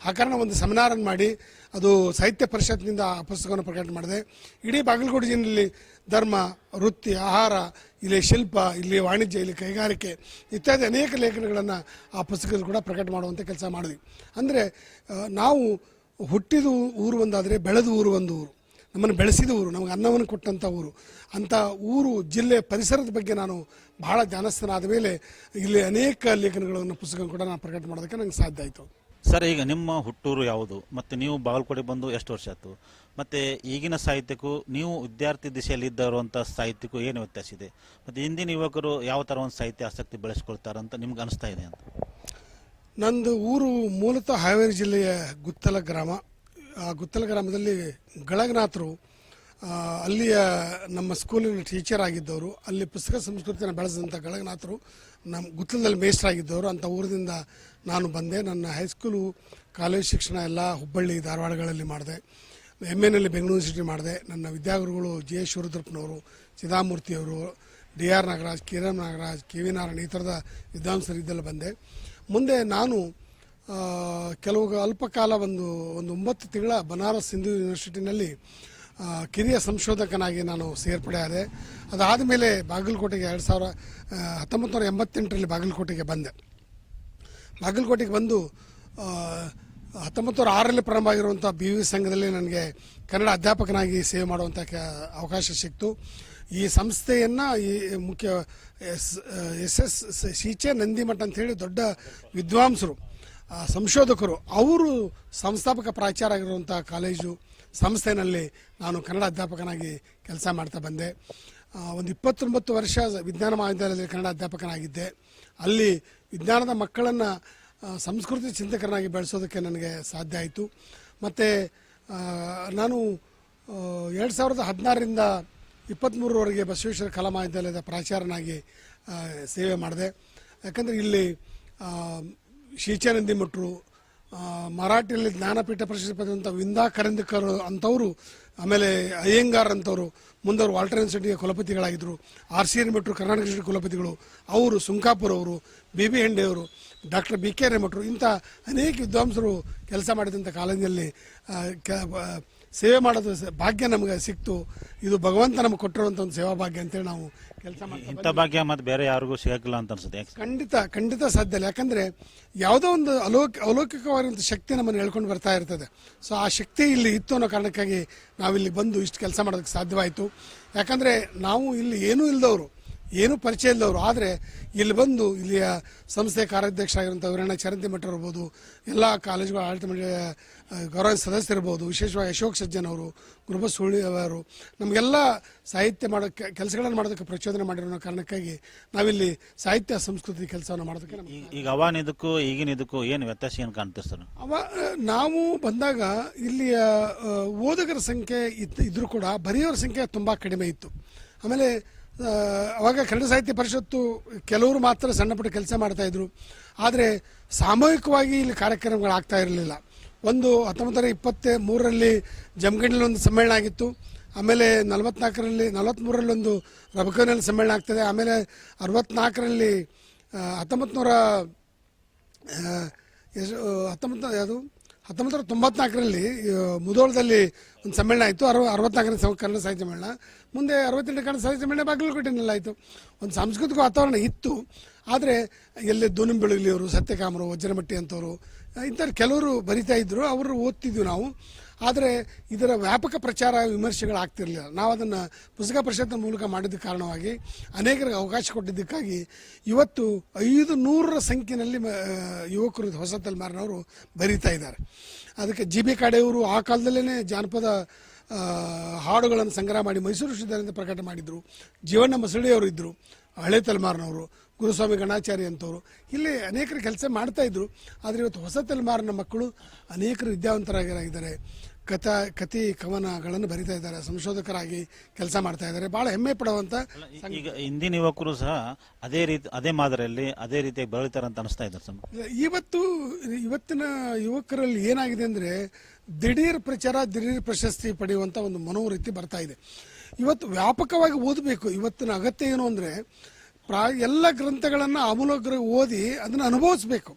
B: ಆ ಕಾರಣ ಒಂದು ಸೆಮಿನಾರನ್ನು ಮಾಡಿ ಅದು ಸಾಹಿತ್ಯ ಪರಿಷತ್ನಿಂದ ಆ ಪುಸ್ತಕವನ್ನು ಪ್ರಕಟ ಮಾಡಿದೆ. ಇಡೀ ಬಾಗಲಕೋಟೆ ಜಿಲ್ಲೆಯಲ್ಲಿ ಧರ್ಮ, ವೃತ್ತಿ, ಆಹಾರ, ಇಲ್ಲಿ ಶಿಲ್ಪ, ಇಲ್ಲಿ ವಾಣಿಜ್ಯ, ಇಲ್ಲಿ ಕೈಗಾರಿಕೆ ಇತ್ಯಾದಿ ಅನೇಕ ಲೇಖನಗಳನ್ನು ಆ ಪುಸ್ತಕದಲ್ಲಿ ಕೂಡ ಪ್ರಕಟ ಮಾಡುವಂಥ ಕೆಲಸ ಮಾಡಿದ್ವಿ. ಅಂದರೆ ನಾವು ಹುಟ್ಟಿದ ಊರು ಒಂದಾದರೆ ಬೆಳೆದ ಊರು ಒಂದು ಊರು. ನಮ್ಮನ್ನು ಬೆಳೆಸಿದ ಊರು, ನಮಗೆ ಅನ್ನವನ್ನು ಕೊಟ್ಟಂಥ ಊರು. ಅಂಥ ಊರು, ಜಿಲ್ಲೆ ಪರಿಸರದ ಬಗ್ಗೆ ನಾನು ಬಹಳ ಧ್ಯಾನಸ್ಥನಾದ ಮೇಲೆ ಇಲ್ಲಿ ಅನೇಕ ಲೇಖನಗಳನ್ನು ಪುಸ್ತಕ ಕೂಡ ನಾನು ಪ್ರಕಟ ಮಾಡೋದಕ್ಕೆ ನನಗೆ ಸಾಧ್ಯ ಆಯಿತು.
A: ಸರ್, ಈಗ ನಿಮ್ಮ ಹುಟ್ಟೂರು ಯಾವುದು? ಮತ್ತು ನೀವು ಬಾಗಲಕೋಟೆ ಬಂದು ಎಷ್ಟು ವರ್ಷ ಆಯ್ತು? ಮತ್ತು ಈಗಿನ ಸಾಹಿತ್ಯಕ್ಕೂ ನೀವು ವಿದ್ಯಾರ್ಥಿ ದಿಶೆಯಲ್ಲಿ ಇದ್ದರುವಂಥ ಸಾಹಿತ್ಯಕ್ಕೂ ಏನು ವ್ಯತ್ಯಾಸ ಇದೆ? ಮತ್ತು ಇಂದಿನ ಯುವಕರು ಯಾವ ಥರ ಒಂದು ಸಾಹಿತ್ಯ ಆಸಕ್ತಿ ಬೆಳೆಸ್ಕೊಳ್ತಾರೆ ಅಂತ ನಿಮ್ಗೆ ಅನಿಸ್ತಾ ಇದೆ ಅಂತ?
B: ನಂದು ಊರು ಮೂಲತಃ ಹಾವೇರಿ ಜಿಲ್ಲೆಯ ಗುತ್ತಲ ಗ್ರಾಮ. ಆ ಗುತ್ತಲ ಗ್ರಾಮದಲ್ಲಿ ಗಳಗನಾಥರು ಅಲ್ಲಿಯ ನಮ್ಮ ಸ್ಕೂಲಿನ ಟೀಚರ್ ಆಗಿದ್ದವರು, ಅಲ್ಲಿ ಪುಸ್ತಕ ಸಂಸ್ಕೃತಿಯನ್ನು ಬೆಳೆಸಿದಂಥ ಗಳಗನಾಥರು ನಮ್ಮ ಗುತ್ತಲದಲ್ಲಿ ಮೇಸ್ಟ್ರಾಗಿದ್ದವರು ಅಂಥ ಊರಿನಿಂದ ನಾನು ಬಂದೆ. ನನ್ನ ಹೈಸ್ಕೂಲು ಕಾಲೇಜ್ ಶಿಕ್ಷಣ ಎಲ್ಲ ಹುಬ್ಬಳ್ಳಿ, ಧಾರವಾಡಗಳಲ್ಲಿ ಮಾಡಿದೆ. ಎಂ ಎನಲ್ಲಿ ಬೆಂಗಳೂರು ಯೂನಿವರ್ಸಿಟಿ ಮಾಡಿದೆ. ನನ್ನ ವಿದ್ಯಾಗುರುಗಳು ಜೆ ಶಿವರುದ್ರಪ್ಪನವರು ಚಿದಾಮೂರ್ತಿಯವರು D R Nagaraj, Kiran Nagaraj, K V Narayana ಈ ಥರದ ವಿದ್ವಾಂಸರು ಇದ್ದೆಲ್ಲ ಬಂದೆ. ಮುಂದೆ ನಾನು ಕೆಲವು ಅಲ್ಪಕಾಲ ಒಂದು ಒಂದು ಒಂಬತ್ತು ತಿಂಗಳ ಬನಾರಸ್ ಹಿಂದೂ ಯೂನಿವರ್ಸಿಟಿನಲ್ಲಿ ಕಿರಿಯ ಸಂಶೋಧಕನಾಗಿ ನಾನು ಸೇರ್ಪಡೆ ಆದೆ. ಅದಾದ ಮೇಲೆ ಬಾಗಲಕೋಟೆಗೆ ಎರಡು ಸಾವಿರ ಹತ್ತೊಂಬತ್ತು ನೂರ ಎಂಬತ್ತೆಂಟರಲ್ಲಿ ಬಾಗಲಕೋಟೆಗೆ ಬಂದೆ. ಬಾಗಲಕೋಟೆಗೆ ಬಂದು ಹತ್ತೊಂಬತ್ತು ನೂರ ಆರರಲ್ಲಿ ಪ್ರಾರಂಭ ಆಗಿರುವಂಥ ಬಿ ವಿ ಸಂಘದಲ್ಲಿ ನನಗೆ ಕನ್ನಡ ಅಧ್ಯಾಪಕನಾಗಿ ಸೇವೆ ಮಾಡುವಂಥ ಕ, ಅವಕಾಶ ಸಿಕ್ತು. ಈ ಸಂಸ್ಥೆಯನ್ನು ಈ ಮುಖ್ಯ ಎಸ್ ಎಸ್ ಎಸ್ ಶೀಚೆ ನಂದಿಮಠ ಅಂತೇಳಿ ದೊಡ್ಡ ವಿದ್ವಾಂಸರು ಸಂಶೋಧಕರು, ಅವರು ಸಂಸ್ಥಾಪಕ ಪ್ರಾಚಾರ್ಯ ಆಗಿರುವಂಥ ಕಾಲೇಜು ಸಂಸ್ಥೆಯಲ್ಲಿ ನಾನು ಕನ್ನಡ ಅಧ್ಯಾಪಕನಾಗಿ ಕೆಲಸ ಮಾಡ್ತಾ ಬಂದೆ. ಒಂದು ಇಪ್ಪತ್ತೊಂಬತ್ತು ವರ್ಷ ವಿಜ್ಞಾನ ಮಹಾವಿದ್ಯಾಲಯದಲ್ಲಿ ಕನ್ನಡ ಅಧ್ಯಾಪಕನಾಗಿದ್ದೆ. ಅಲ್ಲಿ ವಿಜ್ಞಾನದ ಮಕ್ಕಳನ್ನು ಸಂಸ್ಕೃತಿ ಚಿಂತಕರನ್ನಾಗಿ ಬೆಳೆಸೋದಕ್ಕೆ ನನಗೆ ಸಾಧ್ಯ ಆಯಿತು. ಮತ್ತು ನಾನು ಎರಡು ಸಾವಿರದ ಹದಿನಾರರಿಂದ ಇಪ್ಪತ್ತ್ಮೂರವರೆಗೆ ಬಸವೇಶ್ವರ ಕಲಾ ಮಹಾವಿದ್ಯಾಲಯದ ಪ್ರಾಚಾರ್ಯನಾಗಿ ಸೇವೆ ಮಾಡಿದೆ. ಯಾಕಂದರೆ ಇಲ್ಲಿ ಶೀಚಾನಂದಿ ಮಠರು ಮರಾಠಿಯಲ್ಲಿ ಜ್ಞಾನಪೀಠ ಪ್ರಶಸ್ತಿ ಪಡೆದಂಥ ವಿಂದಾ ಕರಂದಿಕರ್ ಅಂಥವರು ಆಮೇಲೆ ಅಯ್ಯಂಗಾರ್ ಅಂಥವರು ಮುಂದವರು ವಾಲ್ಟರ್ ಯೂನಿವರ್ಸಿಟಿಯ ಕುಲಪತಿಗಳಾಗಿದ್ದರು ಆರ್ ಸಿ ಎನ್ ಭಟ್ರು, ಕರ್ನಾಟಕ ಯೂನಿವರ್ಸಿಟಿ ಕುಲಪತಿಗಳು, ಅವರು ಸುಂಕಾಪುರ್ ಅವರು, ಬಿ ಬಿ ಹೆಂಡೆ ಅವರು, ಡಾಕ್ಟರ್ ಬಿ ಕೆ ರೇಮಠರು, ಇಂಥ ಅನೇಕ ವಿದ್ವಾಂಸರು ಕೆಲಸ ಮಾಡಿದಂಥ ಕಾಲೇಜಿನಲ್ಲಿ ಸೇವೆ ಮಾಡೋದು ಭಾಗ್ಯ ನಮಗೆ ಸಿಕ್ತು. ಇದು ಭಗವಂತ ನಮಗೆ ಕೊಟ್ಟಿರುವಂಥ ಒಂದು ಸೇವಾ ಭಾಗ್ಯ ಅಂತೇಳಿ ನಾವು ಕೆಲಸ
A: ಇಂಥ ಭಾಗ್ಯ ಮತ್ತೆ ಬೇರೆ ಯಾರಿಗೂ ಸಿಗಕ್ಕಿಲ್ಲ ಅಂತ ಅನ್ಸುತ್ತೆ ಯಾಕೆ?
B: ಖಂಡಿತ ಖಂಡಿತ ಸಾಧ್ಯ ಇಲ್ಲ. ಯಾಕಂದ್ರೆ ಯಾವುದೋ ಒಂದು ಅಲೌಕ ಅಲೌಕಿಕವಾಗಿರುವಂಥ ಶಕ್ತಿ ನಮ್ಮನ್ನು ಹೇಳ್ಕೊಂಡು ಬರ್ತಾ ಇರ್ತದೆ. ಸೊ ಆ ಶಕ್ತಿ ಇಲ್ಲಿ ಇತ್ತು ಅನ್ನೋ ಕಾರಣಕ್ಕಾಗಿ ನಾವಿಲ್ಲಿ ಬಂದು ಇಷ್ಟು ಕೆಲಸ ಮಾಡೋದಕ್ಕೆ ಸಾಧ್ಯವಾಯಿತು. ಯಾಕಂದ್ರೆ ನಾವು ಇಲ್ಲಿ ಏನೂ ಇಲ್ಲದವರು ಏನೂ ಪರಿಚಯ ಇಲ್ಲದವರು. ಆದರೆ ಇಲ್ಲಿ ಬಂದು ಇಲ್ಲಿಯ ಸಂಸ್ಥೆ ಕಾರ್ಯಾಧ್ಯಕ್ಷ ಆಗಿರುವಂಥ ವೀರಣ್ಣ ಚರಂತಿ ಮಠ ಇರ್ಬೋದು ಎಲ್ಲ ಕಾಲೇಜುಗಳ ಆಡಳಿತ ಮಂಡಳಿಯ ಗೌರವ ಸದಸ್ಯ ಇರ್ಬೋದು ವಿಶೇಷವಾಗಿ ಅಶೋಕ್ ಸಜ್ಜನ್ ಅವರು ಗುರುಬ ಸುಳ್ಳಿ ಅವರು ನಮಗೆಲ್ಲ ಸಾಹಿತ್ಯ ಮಾಡೋಕ್ಕೆ ಕೆಲಸಗಳನ್ನು ಮಾಡೋದಕ್ಕೆ ಪ್ರಚೋದನೆ ಮಾಡಿರೋ ಕಾರಣಕ್ಕಾಗಿ ನಾವಿಲ್ಲಿ ಸಾಹಿತ್ಯ ಸಂಸ್ಕೃತಿ ಕೆಲಸವನ್ನು ಮಾಡೋದಕ್ಕೆ
A: ಈಗ ಅವಾನ ಇದಕ್ಕೂ ಈಗಿನ ಇದಕ್ಕೂ ಏನು ವ್ಯತ್ಯಾಸ ಏನು ಕಾಣ್ತೀರಿ ಸರ್
B: ಅವ ನಾವು ಬಂದಾಗ ಇಲ್ಲಿಯ ಓದುಗರ ಸಂಖ್ಯೆ ಇದ್ದ ಇದ್ರೂ ಕೂಡ ಬರೆಯೋರ ಸಂಖ್ಯೆ ತುಂಬ ಕಡಿಮೆ ಇತ್ತು. ಆಮೇಲೆ ಅವಾಗ ಕನ್ನಡ ಸಾಹಿತ್ಯ ಪರಿಷತ್ತು ಕೆಲವರು ಮಾತ್ರ ಸಣ್ಣಪುಟ್ಟ ಕೆಲಸ ಮಾಡ್ತಾ ಇದ್ರು. ಆದರೆ ಸಾಮೂಹಿಕವಾಗಿ ಇಲ್ಲಿ ಕಾರ್ಯಕ್ರಮಗಳು ಆಗ್ತಾ ಇರಲಿಲ್ಲ. ಒಂದು ಹತ್ತೊಂಬತ್ತರ ಇಪ್ಪತ್ತ ಮೂರರಲ್ಲಿ ಜಮಖಂಡಿಲಿ ಒಂದು ಸಮ್ಮೇಳನ ಆಗಿತ್ತು. ಆಮೇಲೆ ನಲವತ್ನಾಲ್ಕರಲ್ಲಿ ನಲವತ್ತ್ಮೂರರಲ್ಲಿ ಒಂದು ರಬಕನಲ್ಲಿ ಸಮ್ಮೇಳನ ಆಗ್ತದೆ. ಆಮೇಲೆ ಅರವತ್ನಾಲ್ಕರಲ್ಲಿ ಹತ್ತೊಂಬತ್ತು ನೂರ ಹತ್ತೊಂಬತ್ತು ಯಾವುದು? ಹತ್ತೊಂಬತ್ತು ನೂರ ತೊಂಬತ್ನಾಲ್ಕರಲ್ಲಿ ಮುದೋಳದಲ್ಲಿ ಒಂದು ಸಮ್ಮೇಳನ ಆಯಿತು. ಅರವ ಅರವತ್ನಾಲ್ಕನೇ ಸಮ, ಕನ್ನಡ ಸಾಹಿತ್ಯ ಸಮ್ಮೇಳನ. ಮುಂದೆ ಅರವತ್ತೆಂಟು ಕನ್ನಡ ಸಾಹಿತ್ಯ ಸಮ್ಮೇಳನ ಬಾಗಲಕೋಟೆನಲ್ಲಿ ಆಯಿತು ಒಂದು ಸಾಂಸ್ಕೃತಿಕ ವಾತಾವರಣ ಇತ್ತು. ಆದರೆ, ಎಲ್ಲೇ ದೋನಿಂಬೆಳುಲಿಯವರು ಸತ್ಯಕಾಮರು, ವಜ್ರಮಟ್ಟಿ ಅಂತವರು ಇಂಥವ್ರು ಕೆಲವರು ಬರಿತಾ ಇದ್ದರು ಅವರು ಓದ್ತಿದ್ವಿ ನಾವು. ಆದರೆ ಇದರ ವ್ಯಾಪಕ ಪ್ರಚಾರ ವಿಮರ್ಶೆಗಳು ಆಗ್ತಿರಲಿಲ್ಲ ನಾವು ಅದನ್ನು ಪುಸ್ತಕ ಪರಿಷತ್ನ ಮೂಲಕ ಮಾಡಿದ ಕಾರಣವಾಗಿ ಅನೇಕರಿಗೆ ಅವಕಾಶ ಕೊಟ್ಟಿದ್ದಕ್ಕಾಗಿ ಇವತ್ತು ಐದು ನೂರರ ಸಂಖ್ಯೆಯಲ್ಲಿ ಯುವಕರು ಹೊಸ ತಲೆಮಾರಿನವರು ಬರೀತಾ ಇದ್ದಾರೆ. ಅದಕ್ಕೆ ಜಿ ಬಿ ಕಾಡೆಯವರು ಆ ಕಾಲದಲ್ಲೇ ಜಾನಪದ ಹಾಡುಗಳನ್ನು ಸಂಗ್ರಹ ಮಾಡಿ ಮೈಸೂರು ವಿಶ್ವವಿದ್ಯಾಲಯದಿಂದ ಪ್ರಕಟ ಮಾಡಿದರು. ಜೀವಣ್ಣ ಮಸಳಿಯವರು ಇದ್ದರು ಹಳೆ ತಲೆಮಾರಿನವರು ಗುರುಸ್ವಾಮಿ ಗಣಾಚಾರಿ ಅಂತವರು ಇಲ್ಲಿ ಅನೇಕರು ಕೆಲಸ ಮಾಡ್ತಾ ಇದ್ರು. ಆದರೆ ಇವತ್ತು ಹೊಸ ತಲೆಮಾರಿನ ಮಕ್ಕಳು ಅನೇಕರು ವಿದ್ಯಾವಂತರಾಗಿದ್ದಾರೆ. ಕಥಾ ಕಥೆ ಕವನಗಳನ್ನು ಬರಿತಾ ಇದ್ದಾರೆ ಸಂಶೋಧಕರಾಗಿ ಕೆಲಸ ಮಾಡ್ತಾ ಇದ್ದಾರೆ. ಬಹಳ ಹೆಮ್ಮೆ ಪಡುವಂತ
A: ಈಗ ಹಿಂದಿನ ಯುವಕರು ಸಹ ಅದೇ ರೀತಿ ಅದೇ ಮಾದರಿಯಲ್ಲಿ ಅದೇ ರೀತಿಯಾಗಿ ಬೆಳಿತಾರೆ ಅಂತ ಅನಿಸ್ತಾ ಇದ್ದಾರೆ ಸರ್.
B: ಇವತ್ತು ಇವತ್ತಿನ ಯುವಕರಲ್ಲಿ ಏನಾಗಿದೆ ಅಂದ್ರೆ ದಿಢೀರ್ ಪ್ರಚಾರ ದಿಢೀರ್ ಪ್ರಶಸ್ತಿ ಪಡೆಯುವಂತ ಒಂದು ಮನೋವೃತ್ತಿ ಬರ್ತಾ ಇದೆ. ಇವತ್ತು ವ್ಯಾಪಕವಾಗಿ ಓದಬೇಕು. ಇವತ್ತಿನ ಅಗತ್ಯ ಏನು ಅಂದರೆ ಪ್ರಾ ಎಲ್ಲ ಗ್ರಂಥಗಳನ್ನು ಅಮೂಲಗ್ರ ಓದಿ ಅದನ್ನು ಅನುಭವಿಸ್ಬೇಕು.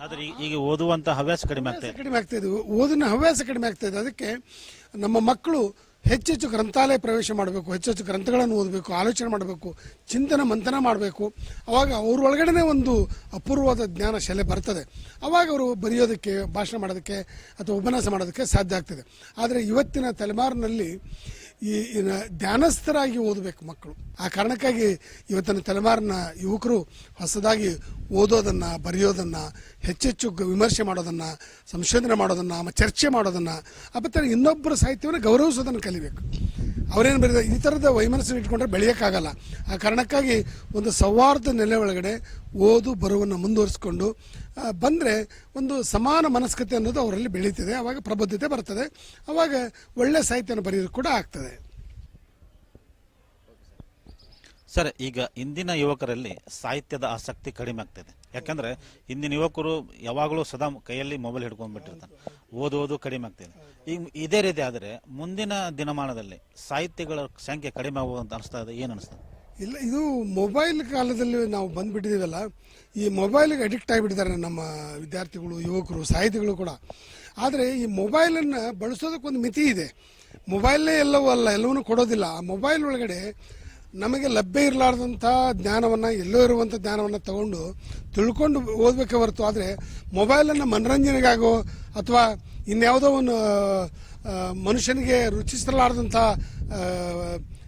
A: ಆದ್ರೆ ಈಗ ಓದುವಂತ ಹವ್ಯಾಸ ಕಡಿಮೆ ಆಗ್ತದೆ ಇದೆ.
B: ಕಡಿಮೆ ಆಗ್ತಾ ಇದೆ. ಓದಿನ ಹವ್ಯಾಸ ಕಡಿಮೆ ಆಗ್ತಾ ಇದೆ. ಅದಕ್ಕೆ ನಮ್ಮ ಮಕ್ಕಳು ಹೆಚ್ಚೆಚ್ಚು ಗ್ರಂಥಾಲಯ ಪ್ರವೇಶ ಮಾಡಬೇಕು. ಹೆಚ್ಚೆಚ್ಚು ಗ್ರಂಥಗಳನ್ನು ಓದಬೇಕು ಆಲೋಚನೆ ಮಾಡಬೇಕು ಚಿಂತನೆ ಮಂಥನ ಮಾಡಬೇಕು. ಅವಾಗ ಅವ್ರ ಒಳಗಡೆ ಒಂದು ಅಪೂರ್ವವಾದ ಜ್ಞಾನ ಶೆಲೆ ಬರ್ತದೆ. ಅವಾಗ ಅವರು ಬರೆಯೋದಕ್ಕೆ ಭಾಷಣ ಮಾಡೋದಕ್ಕೆ ಅಥವಾ ಉಪನ್ಯಾಸ ಮಾಡೋದಕ್ಕೆ ಸಾಧ್ಯ ಆಗ್ತದೆ. ಆದರೆ ಇವತ್ತಿನ ತಲೆಮಾರಿನಲ್ಲಿ ಈ ಧ್ಯಾನಸ್ಥರಾಗಿ ಓದಬೇಕು ಮಕ್ಕಳು. ಆ ಕಾರಣಕ್ಕಾಗಿ ಇವತ್ತಿನ ತಲೆಮಾರಿನ ಯುವಕರು ಹೊಸದಾಗಿ ಓದೋದನ್ನ ಬರೆಯೋದನ್ನ ಹೆಚ್ಚೆಚ್ಚು ವಿಮರ್ಶೆ ಮಾಡೋದನ್ನು, ಸಂಶೋಧನೆ ಮಾಡೋದನ್ನು, ಆಮೇಲೆ ಚರ್ಚೆ ಮಾಡೋದನ್ನು ಮತ್ತೆ ಇನ್ನೊಬ್ಬರ ಸಾಹಿತ್ಯವನ್ನು ಗೌರವಿಸೋದನ್ನು ಕಲಿಬೇಕು. ಅವರೇನು ಬರೀ ಈ ಥರದ ವೈಮನಸ್ಸನ್ನು ಇಟ್ಕೊಂಡ್ರೆ ಬೆಳೆಯೋಕ್ಕಾಗಲ್ಲ. ಆ ಕಾರಣಕ್ಕಾಗಿ ಒಂದು ಸೌಹಾರ್ದ ನೆಲೆ ಒಳಗಡೆ ಓದು, ಬರುವನ್ನು ಮುಂದುವರಿಸ್ಕೊಂಡು ಬಂದರೆ ಒಂದು ಸಮಾನ ಮನಸ್ಕತೆ ಅನ್ನೋದು ಅವರಲ್ಲಿ ಬೆಳೀತದೆ. ಅವಾಗ ಪ್ರಬುದ್ಧತೆ ಬರ್ತದೆ. ಅವಾಗ ಒಳ್ಳೆಯ ಸಾಹಿತ್ಯನ ಬರೆಯೋದು ಕೂಡ ಆಗ್ತದೆ.
A: ಸರ್, ಈಗ ಇಂದಿನ ಯುವಕರಲ್ಲಿ ಸಾಹಿತ್ಯದ ಆಸಕ್ತಿ ಕಡಿಮೆ ಆಗ್ತಿದೆ. ಯಾಕಂದ್ರೆ ಇಂದಿನ ಯುವಕರು ಯಾವಾಗಲೂ ಸದಾ ಕೈಯಲ್ಲಿ ಮೊಬೈಲ್ ಹಿಡ್ಕೊಂಡ್ಬಿಟ್ಟಿರ್ತಾರೆ. ಓದೋದು ಕಡಿಮೆ ಆಗ್ತಿದೆ. ಈಗ ಇದೇ ರೀತಿ ಆದರೆ ಮುಂದಿನ ದಿನಮಾನದಲ್ಲಿ ಸಾಹಿತ್ಯಗಳ ಸಂಖ್ಯೆ ಕಡಿಮೆ ಅಂತ ಅನಿಸ್ತಾ ಇದೆ, ಏನು ಅನಿಸ್ತದೆ
B: ಇಲ್ಲ, ಇದು ಮೊಬೈಲ್ ಕಾಲದಲ್ಲಿ ನಾವು ಬಂದ್ಬಿಟ್ಟಿದ್ದೀವಲ್ಲ, ಈ ಮೊಬೈಲ್ಗೆ ಅಡಿಕ್ಟ್ ಆಗಿಬಿಟ್ಟಿದ್ದಾರೆ ನಮ್ಮ ವಿದ್ಯಾರ್ಥಿಗಳು, ಯುವಕರು, ಸಾಹಿತಿಗಳು ಕೂಡ. ಆದರೆ ಈ ಮೊಬೈಲನ್ನು ಬಳಸೋದಕ್ಕೊಂದು ಮಿತಿ ಇದೆ. ಮೊಬೈಲೇ ಎಲ್ಲವೂ ಅಲ್ಲ, ಎಲ್ಲವನ್ನೂ ಕೊಡೋದಿಲ್ಲ. ಆ ಮೊಬೈಲ್ ಒಳಗಡೆ ನಮಗೆ ಲಭ್ಯ ಇರಲಾರ್ದಂಥ ಜ್ಞಾನವನ್ನು, ಎಲ್ಲೋ ಇರುವಂಥ ಜ್ಞಾನವನ್ನು ತಗೊಂಡು ತಿಳ್ಕೊಂಡು ಓದಬೇಕೆ ಹೊರತು ಆದರೆ ಮೊಬೈಲನ್ನು ಮನರಂಜನೆಗಾಗೋ ಅಥವಾ ಇನ್ಯಾವುದೋ ಒಂದು ಮನುಷ್ಯನಿಗೆ ರುಚಿಸಲಾರ್ದಂಥ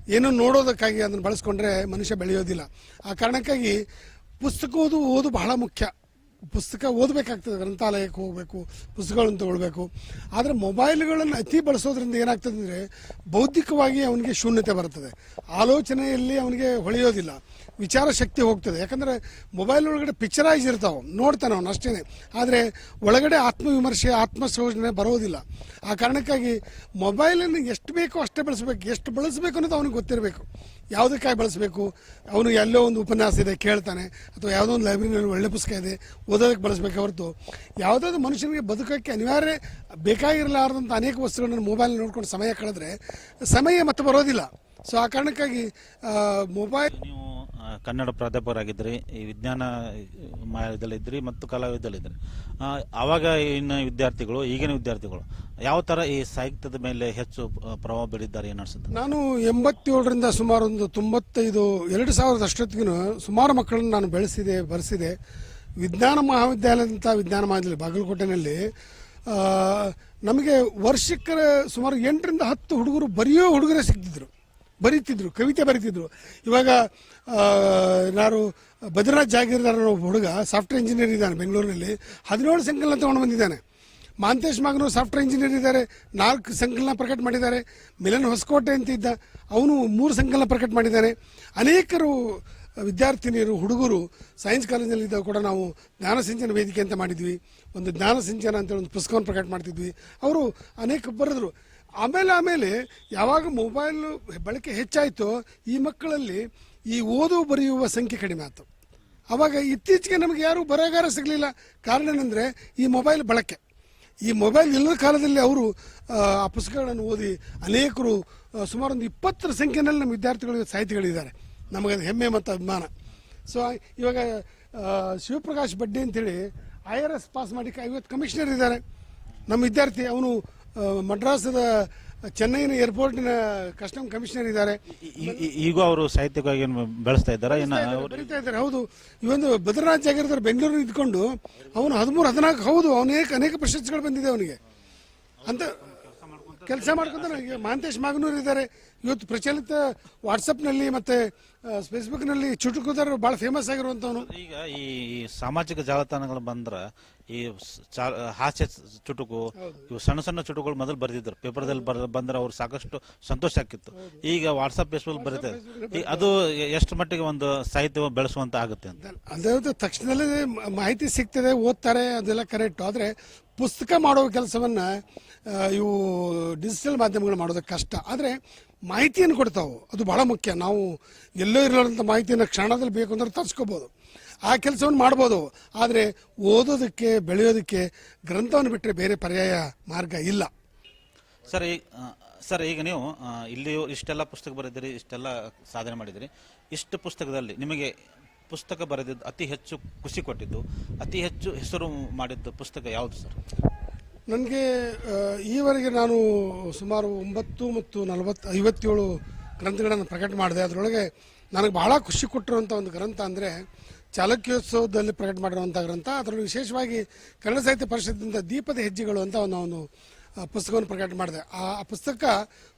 B: ಏನೋ ನೋಡೋದಕ್ಕಾಗಿ ಅದನ್ನು ಬಳಸ್ಕೊಂಡ್ರೆ ಮನುಷ್ಯ ಬೆಳೆಯೋದಿಲ್ಲ. ಆ ಕಾರಣಕ್ಕಾಗಿ ಪುಸ್ತಕ ಓದು ಓದು ಬಹಳ ಮುಖ್ಯ. ಪುಸ್ತಕ ಓದಬೇಕಾಗ್ತದೆ, ಗ್ರಂಥಾಲಯಕ್ಕೆ ಹೋಗಬೇಕು, ಪುಸ್ತಕಗಳನ್ನು ತಗೊಳ್ಬೇಕು. ಆದರೆ ಮೊಬೈಲ್ಗಳನ್ನು ಅತಿ ಬಳಸೋದ್ರಿಂದ ಏನಾಗ್ತದೆ ಅಂದರೆ ಬೌದ್ಧಿಕವಾಗಿ ಅವನಿಗೆ ಶೂನ್ಯತೆ ಬರ್ತದೆ. ಆಲೋಚನೆಯಲ್ಲಿ ಅವನಿಗೆ ಹೊಳೆಯೋದಿಲ್ಲ. ವಿಚಾರ ಶಕ್ತಿ ಹೋಗ್ತದೆ. ಯಾಕಂದರೆ ಮೊಬೈಲ್ ಒಳಗಡೆ ಪಿಕ್ಚರೈಸ್ ಇರ್ತಾವೆ. ನೋಡ್ತಾನೆ ಅವನು ಅಷ್ಟೇ ಆದರೆ ಒಳಗಡೆ ಆತ್ಮವಿಮರ್ಶೆ ಸಂಯೋಜನೆ ಬರೋದಿಲ್ಲ. ಆ ಕಾರಣಕ್ಕಾಗಿ ಮೊಬೈಲನ್ನು ಎಷ್ಟು ಬೇಕೋ ಅಷ್ಟೇ ಬಳಸಬೇಕು. ಎಷ್ಟು ಬಳಸಬೇಕು ಅನ್ನೋದು ಅವನಿಗೆ ಗೊತ್ತಿರಬೇಕು. ಯಾವುದಕ್ಕಾಗಿ ಬಳಸಬೇಕು? ಅವನು ಎಲ್ಲೋ ಒಂದು ಉಪನ್ಯಾಸ ಇದೆ, ಕೇಳ್ತಾನೆ. ಅಥವಾ ಯಾವುದೋ ಒಂದು ಲೈಬ್ರರಿನಲ್ಲಿ ಒಳ್ಳೆ ಪುಸ್ತಕ ಇದೆ, ಓದೋದಕ್ಕೆ ಬಳಸಬೇಕು ಹೊರತು. ಯಾವುದಾದ್ರು ಮನುಷ್ಯನಿಗೆ ಬದುಕೋಕ್ಕೆ ಅನಿವಾರ್ಯ ಬೇಕಾಗಿರಲಾರದಂಥ ಅನೇಕ ವಸ್ತುಗಳನ್ನು ಮೊಬೈಲ್ ನೋಡ್ಕೊಂಡು ಸಮಯ ಕಳೆದ್ರೆ ಸಮಯ ಮತ್ತೆ ಬರೋದಿಲ್ಲ. ಸೊ ಆ ಕಾರಣಕ್ಕಾಗಿ ಮೊಬೈಲ್
A: ಕನ್ನಡ ಪ್ರಾಧ್ಯಾಪಕರಾಗಿದ್ರಿ ಈ ವಿಜ್ಞಾನ ಮಾಯದಲ್ಲಿದ್ರಿ ಮತ್ತು ಕಲಾವಿದಲ್ಲಿದ್ರಿ ಆವಾಗ ಇನ್ನು ವಿದ್ಯಾರ್ಥಿಗಳು, ಈಗಿನ ವಿದ್ಯಾರ್ಥಿಗಳು, ಯಾವ ಥರ ಈ ಸಾಹಿತ್ಯದ ಮೇಲೆ ಹೆಚ್ಚು ಪ್ರಭಾವ ಬೀರಿದ್ದಾರೆ ಏನು ಅನ್ಸುತ್ತೆ?
B: ನಾನು ಎಂಬತ್ತೇಳರಿಂದ ಸುಮಾರು ಒಂದು ತೊಂಬತ್ತೈದು, ಎರಡು ಸಾವಿರದ ಅಷ್ಟೊತ್ತಿಗೂ ಸುಮಾರು ಮಕ್ಕಳನ್ನು ನಾನು ಬೆಳೆಸಿದೆ, ಬರೆಸಿದೆ. ವಿಜ್ಞಾನ ಮಹಾವಿದ್ಯಾಲಯದಂಥ ವಿಜ್ಞಾನ ಮಹಾವಿದ್ಯಾಲಯ ಬಾಗಲಕೋಟೆಯಲ್ಲಿ ನಮಗೆ ವರ್ಷಕ್ಕೆ ಸುಮಾರು ಎಂಟರಿಂದ ಹತ್ತು ಹುಡುಗರು, ಬರೆಯೋ ಹುಡುಗರೇ ಸಿಗ್ತಿದ್ರು. ಬರೀತಿದ್ರು, ಕವಿತೆ ಬರೀತಿದ್ರು. ಇವಾಗ ನಾನು ಬದ್ರನಾಥ್ ಜಾಗೀರ್ದಾರ್ ಅನ್ನೋ ಹುಡುಗ ಸಾಫ್ಟ್ವೇರ್ ಇಂಜಿನಿಯರ್ ಇದ್ದಾನೆ ಬೆಂಗಳೂರಿನಲ್ಲಿ, ಹದಿನೇಳು ಸಂಕಲನ ತಗೊಂಡು ಬಂದಿದ್ದಾನೆ. ಮಾಂತೇಶ್ ಮಗನು ಸಾಫ್ಟ್ವೇರ್ ಇಂಜಿನಿಯರ್ ಇದ್ದಾರೆ, ನಾಲ್ಕು ಸಂಕಲನ ಪ್ರಕಟ ಮಾಡಿದ್ದಾರೆ. ಮಿಲನ್ ಹೊಸಕೋಟೆ ಅಂತ ಇದ್ದ, ಅವನು ಮೂರು ಸಂಕಲನ ಪ್ರಕಟ ಮಾಡಿದ್ದಾನೆ. ಅನೇಕರು ವಿದ್ಯಾರ್ಥಿನಿಯರು, ಹುಡುಗರು ಸೈನ್ಸ್ ಕಾಲೇಜಿನಲ್ಲಿ ಇದ್ದಾಗ ಕೂಡ ನಾವು ಜ್ಞಾನ ಸಿಂಚನ ವೇದಿಕೆ ಅಂತ ಮಾಡಿದ್ವಿ. ಒಂದು ಜ್ಞಾನ ಸಿಂಚನ ಅಂತೇಳಿ ಒಂದು ಪುಸ್ತಕವನ್ನು ಪ್ರಕಟ ಮಾಡ್ತಿದ್ವಿ. ಅವರು ಅನೇಕ ಬರೆದ್ರು. ಆಮೇಲೆ ಆಮೇಲೆ ಯಾವಾಗ ಮೊಬೈಲ್ ಬಳಕೆ ಹೆಚ್ಚಾಯಿತೋ ಈ ಮಕ್ಕಳಲ್ಲಿ ಈ ಓದು ಬರೆಯುವ ಸಂಖ್ಯೆ ಕಡಿಮೆ ಆಯಿತು. ಅವಾಗ ಇತ್ತೀಚೆಗೆ ನಮಗೆ ಯಾರು ಬರಹಗಾರ ಸಿಗಲಿಲ್ಲ. ಕಾರಣ ಏನಂದರೆ ಈ ಮೊಬೈಲ್ ಬಳಕೆ. ಈ ಮೊಬೈಲ್ ಇಲ್ಲದ ಕಾಲದಲ್ಲಿ ಅವರು ಆ, ಪುಸ್ತಕಗಳನ್ನು ಓದಿ ಅನೇಕರು ಸುಮಾರು ಒಂದು ಇಪ್ಪತ್ತರ ಸಂಖ್ಯೆಯಲ್ಲಿ ನಮ್ಮ ವಿದ್ಯಾರ್ಥಿಗಳು ಸಾಹಿತಿಗಳಿದ್ದಾರೆ. ನಮಗೆ ಅದು ಹೆಮ್ಮೆ ಮತ್ತು ಅಭಿಮಾನ. ಸೊ ಇವಾಗ ಶಿವಪ್ರಕಾಶ್ ಬಡ್ಡಿ ಅಂತೇಳಿ ಐ ಆರ್ ಎಸ್ ಪಾಸ್ ಮಾಡಿ ಐವತ್ತು ಕಮಿಷನರ್ ಇದ್ದಾರೆ. ನಮ್ಮ ವಿದ್ಯಾರ್ಥಿ ಅವನು ಮಡ್ರಾಸದ ಚೆನ್ನೈನ ಏರ್ಪೋರ್ಟ್ನ ಕಸ್ಟಮ್ ಕಮಿಷನರ್ ಇದ್ದಾರೆ.
A: ಈಗೂ ಅವರು ಸಾಹಿತ್ಯವಾಗಿ ಬೆಳೆಸ್ತಾ ಇದ್ದಾರೆ?
B: ಬರೀತಾ ಇದ್ದಾರೆ ಹೌದು. ಇವೊಂದು ಬದ್ರನಾಥ್ ಆಗಿರ್ತಾರೆ ಬೆಂಗಳೂರು ಇದ್ಕೊಂಡು ಅವನು ಹದಿಮೂರು ಹದಿನಾಲ್ಕು ಹೌದು ಅವನೇಕ ಅನೇಕ ಪ್ರಶಸ್ತಿಗಳು ಬಂದಿದೆ ಅವನಿಗೆ. ಅಂತ ಕೆಲಸ ಮಾಡ್ಕೊಂತಾನೆ ಈಗ ಮಹಾಂತೇಶ್ ಮಾಗನೂರ್ ಇದ್ದಾರೆ. ಇವತ್ತು ಪ್ರಚಲಿತ ವಾಟ್ಸಪ್ನಲ್ಲಿ ಮತ್ತೆ ಫೇಸ್ಬುಕ್ನಲ್ಲಿ ಚುಟುಕುದಾರರು ಭಾಳ ಫೇಮಸ್ ಆಗಿರುವಂಥವನು
A: ಈಗ ಈ ಸಾಮಾಜಿಕ ಜಾಲತಾಣಗಳು ಬಂದ್ರೆ ಈ ಚಾ- ಹಾಸ್ಯ ಚುಟುಕು ಇವು ಸಣ್ಣ ಸಣ್ಣ ಚುಟುಕುಗಳು ಮೊದಲು ಬರೆದಿದ್ರು. ಪೇಪರ್ದಲ್ಲಿ ಬರ ಬಂದ್ರೆ ಅವ್ರು ಸಾಕಷ್ಟು ಸಂತೋಷ ಆಗ್ತಿತ್ತು. ಈಗ ವಾಟ್ಸಪ್ ಫೇಸ್ಬುಕ್ ಬರೀತಾ ಈ ಅದು ಎಷ್ಟು ಮಟ್ಟಿಗೆ ಒಂದು ಸಾಹಿತ್ಯ ಬೆಳೆಸುವಂತ ಆಗುತ್ತೆ ಅಂತ.
B: ಅದೇ ತಕ್ಷಣದಲ್ಲೇ ಮ- ಮಾಹಿತಿ ಸಿಗ್ತದೆ ಓದ್ತಾರೆ ಅದೆಲ್ಲ ಕರೆಕ್ಟ್ ಆದರೆ ಪುಸ್ತಕ ಮಾಡೋ ಕೆಲಸವನ್ನ ಇವು ಡಿಜಿಟಲ್ ಮಾಧ್ಯಮಗಳು ಮಾಡೋದಕ್ಕೆ ಕಷ್ಟ. ಆದರೆ ಮಾಹಿತಿಯನ್ನು ಕೊಡ್ತಾವೆ. ಅದು ಬಹಳ ಮುಖ್ಯ. ನಾವು ಎಲ್ಲೋ ಇರಲಾರಂಥ ಮಾಹಿತಿಯನ್ನು ಕ್ಷಣದಲ್ಲಿ ಬೇಕು ಅಂದ್ರೆ ತರಿಸ್ಕೋಬೋದು. ಆ ಕೆಲಸವನ್ನು ಮಾಡ್ಬೋದು. ಆದರೆ ಓದೋದಕ್ಕೆ, ಬೆಳೆಯೋದಕ್ಕೆ ಗ್ರಂಥವನ್ನು ಬಿಟ್ಟರೆ ಬೇರೆ ಪರ್ಯಾಯ ಮಾರ್ಗ ಇಲ್ಲ.
A: ಸರ್, ಈ ಸರ್, ಈಗ ನೀವು ಇಲ್ಲಿಯೂ ಇಲ್ಲಿ ಇಷ್ಟೆಲ್ಲ ಪುಸ್ತಕ ಬರೆದಿರಿ ಇಷ್ಟೆಲ್ಲ ಸಾಧನೆ ಮಾಡಿದಿರಿ ಇಷ್ಟು ಪುಸ್ತಕದಲ್ಲಿ ನಿಮಗೆ ಪುಸ್ತಕ ಬರೆದಿದ್ದು ಅತಿ ಹೆಚ್ಚು ಖುಷಿ ಕೊಟ್ಟಿದ್ದು, ಅತಿ ಹೆಚ್ಚು ಹೆಸರು ಮಾಡಿದ್ದು ಪುಸ್ತಕ ಯಾವುದು ಸರ್?
B: ನನಗೆ ಈವರೆಗೆ ನಾನು ಸುಮಾರು ಒಂಬತ್ತು ಮತ್ತು ನಲವತ್ತು, ಐವತ್ತೇಳು ಗ್ರಂಥಗಳನ್ನು ಪ್ರಕಟ ಮಾಡಿದೆ. ಅದರೊಳಗೆ ನನಗೆ ಬಹಳ ಖುಷಿ ಕೊಟ್ಟಿರುವಂಥ ಒಂದು ಗ್ರಂಥ ಅಂದರೆ ಚಾಲಕ್ಯೋತ್ಸವದಲ್ಲಿ ಪ್ರಕಟ ಮಾಡಿರುವಂಥ ಗ್ರಂಥ. ಅದರಲ್ಲಿ ವಿಶೇಷವಾಗಿ ಕನ್ನಡ ಸಾಹಿತ್ಯ ಪರಿಷತ್ತಿನಿಂದ ದೀಪದ ಹೆಜ್ಜೆಗಳು ಅಂತ ಒಂದು ಅವನು ಪುಸ್ತಕವನ್ನು ಪ್ರಕಟ ಮಾಡಿದೆ. ಆ ಪುಸ್ತಕ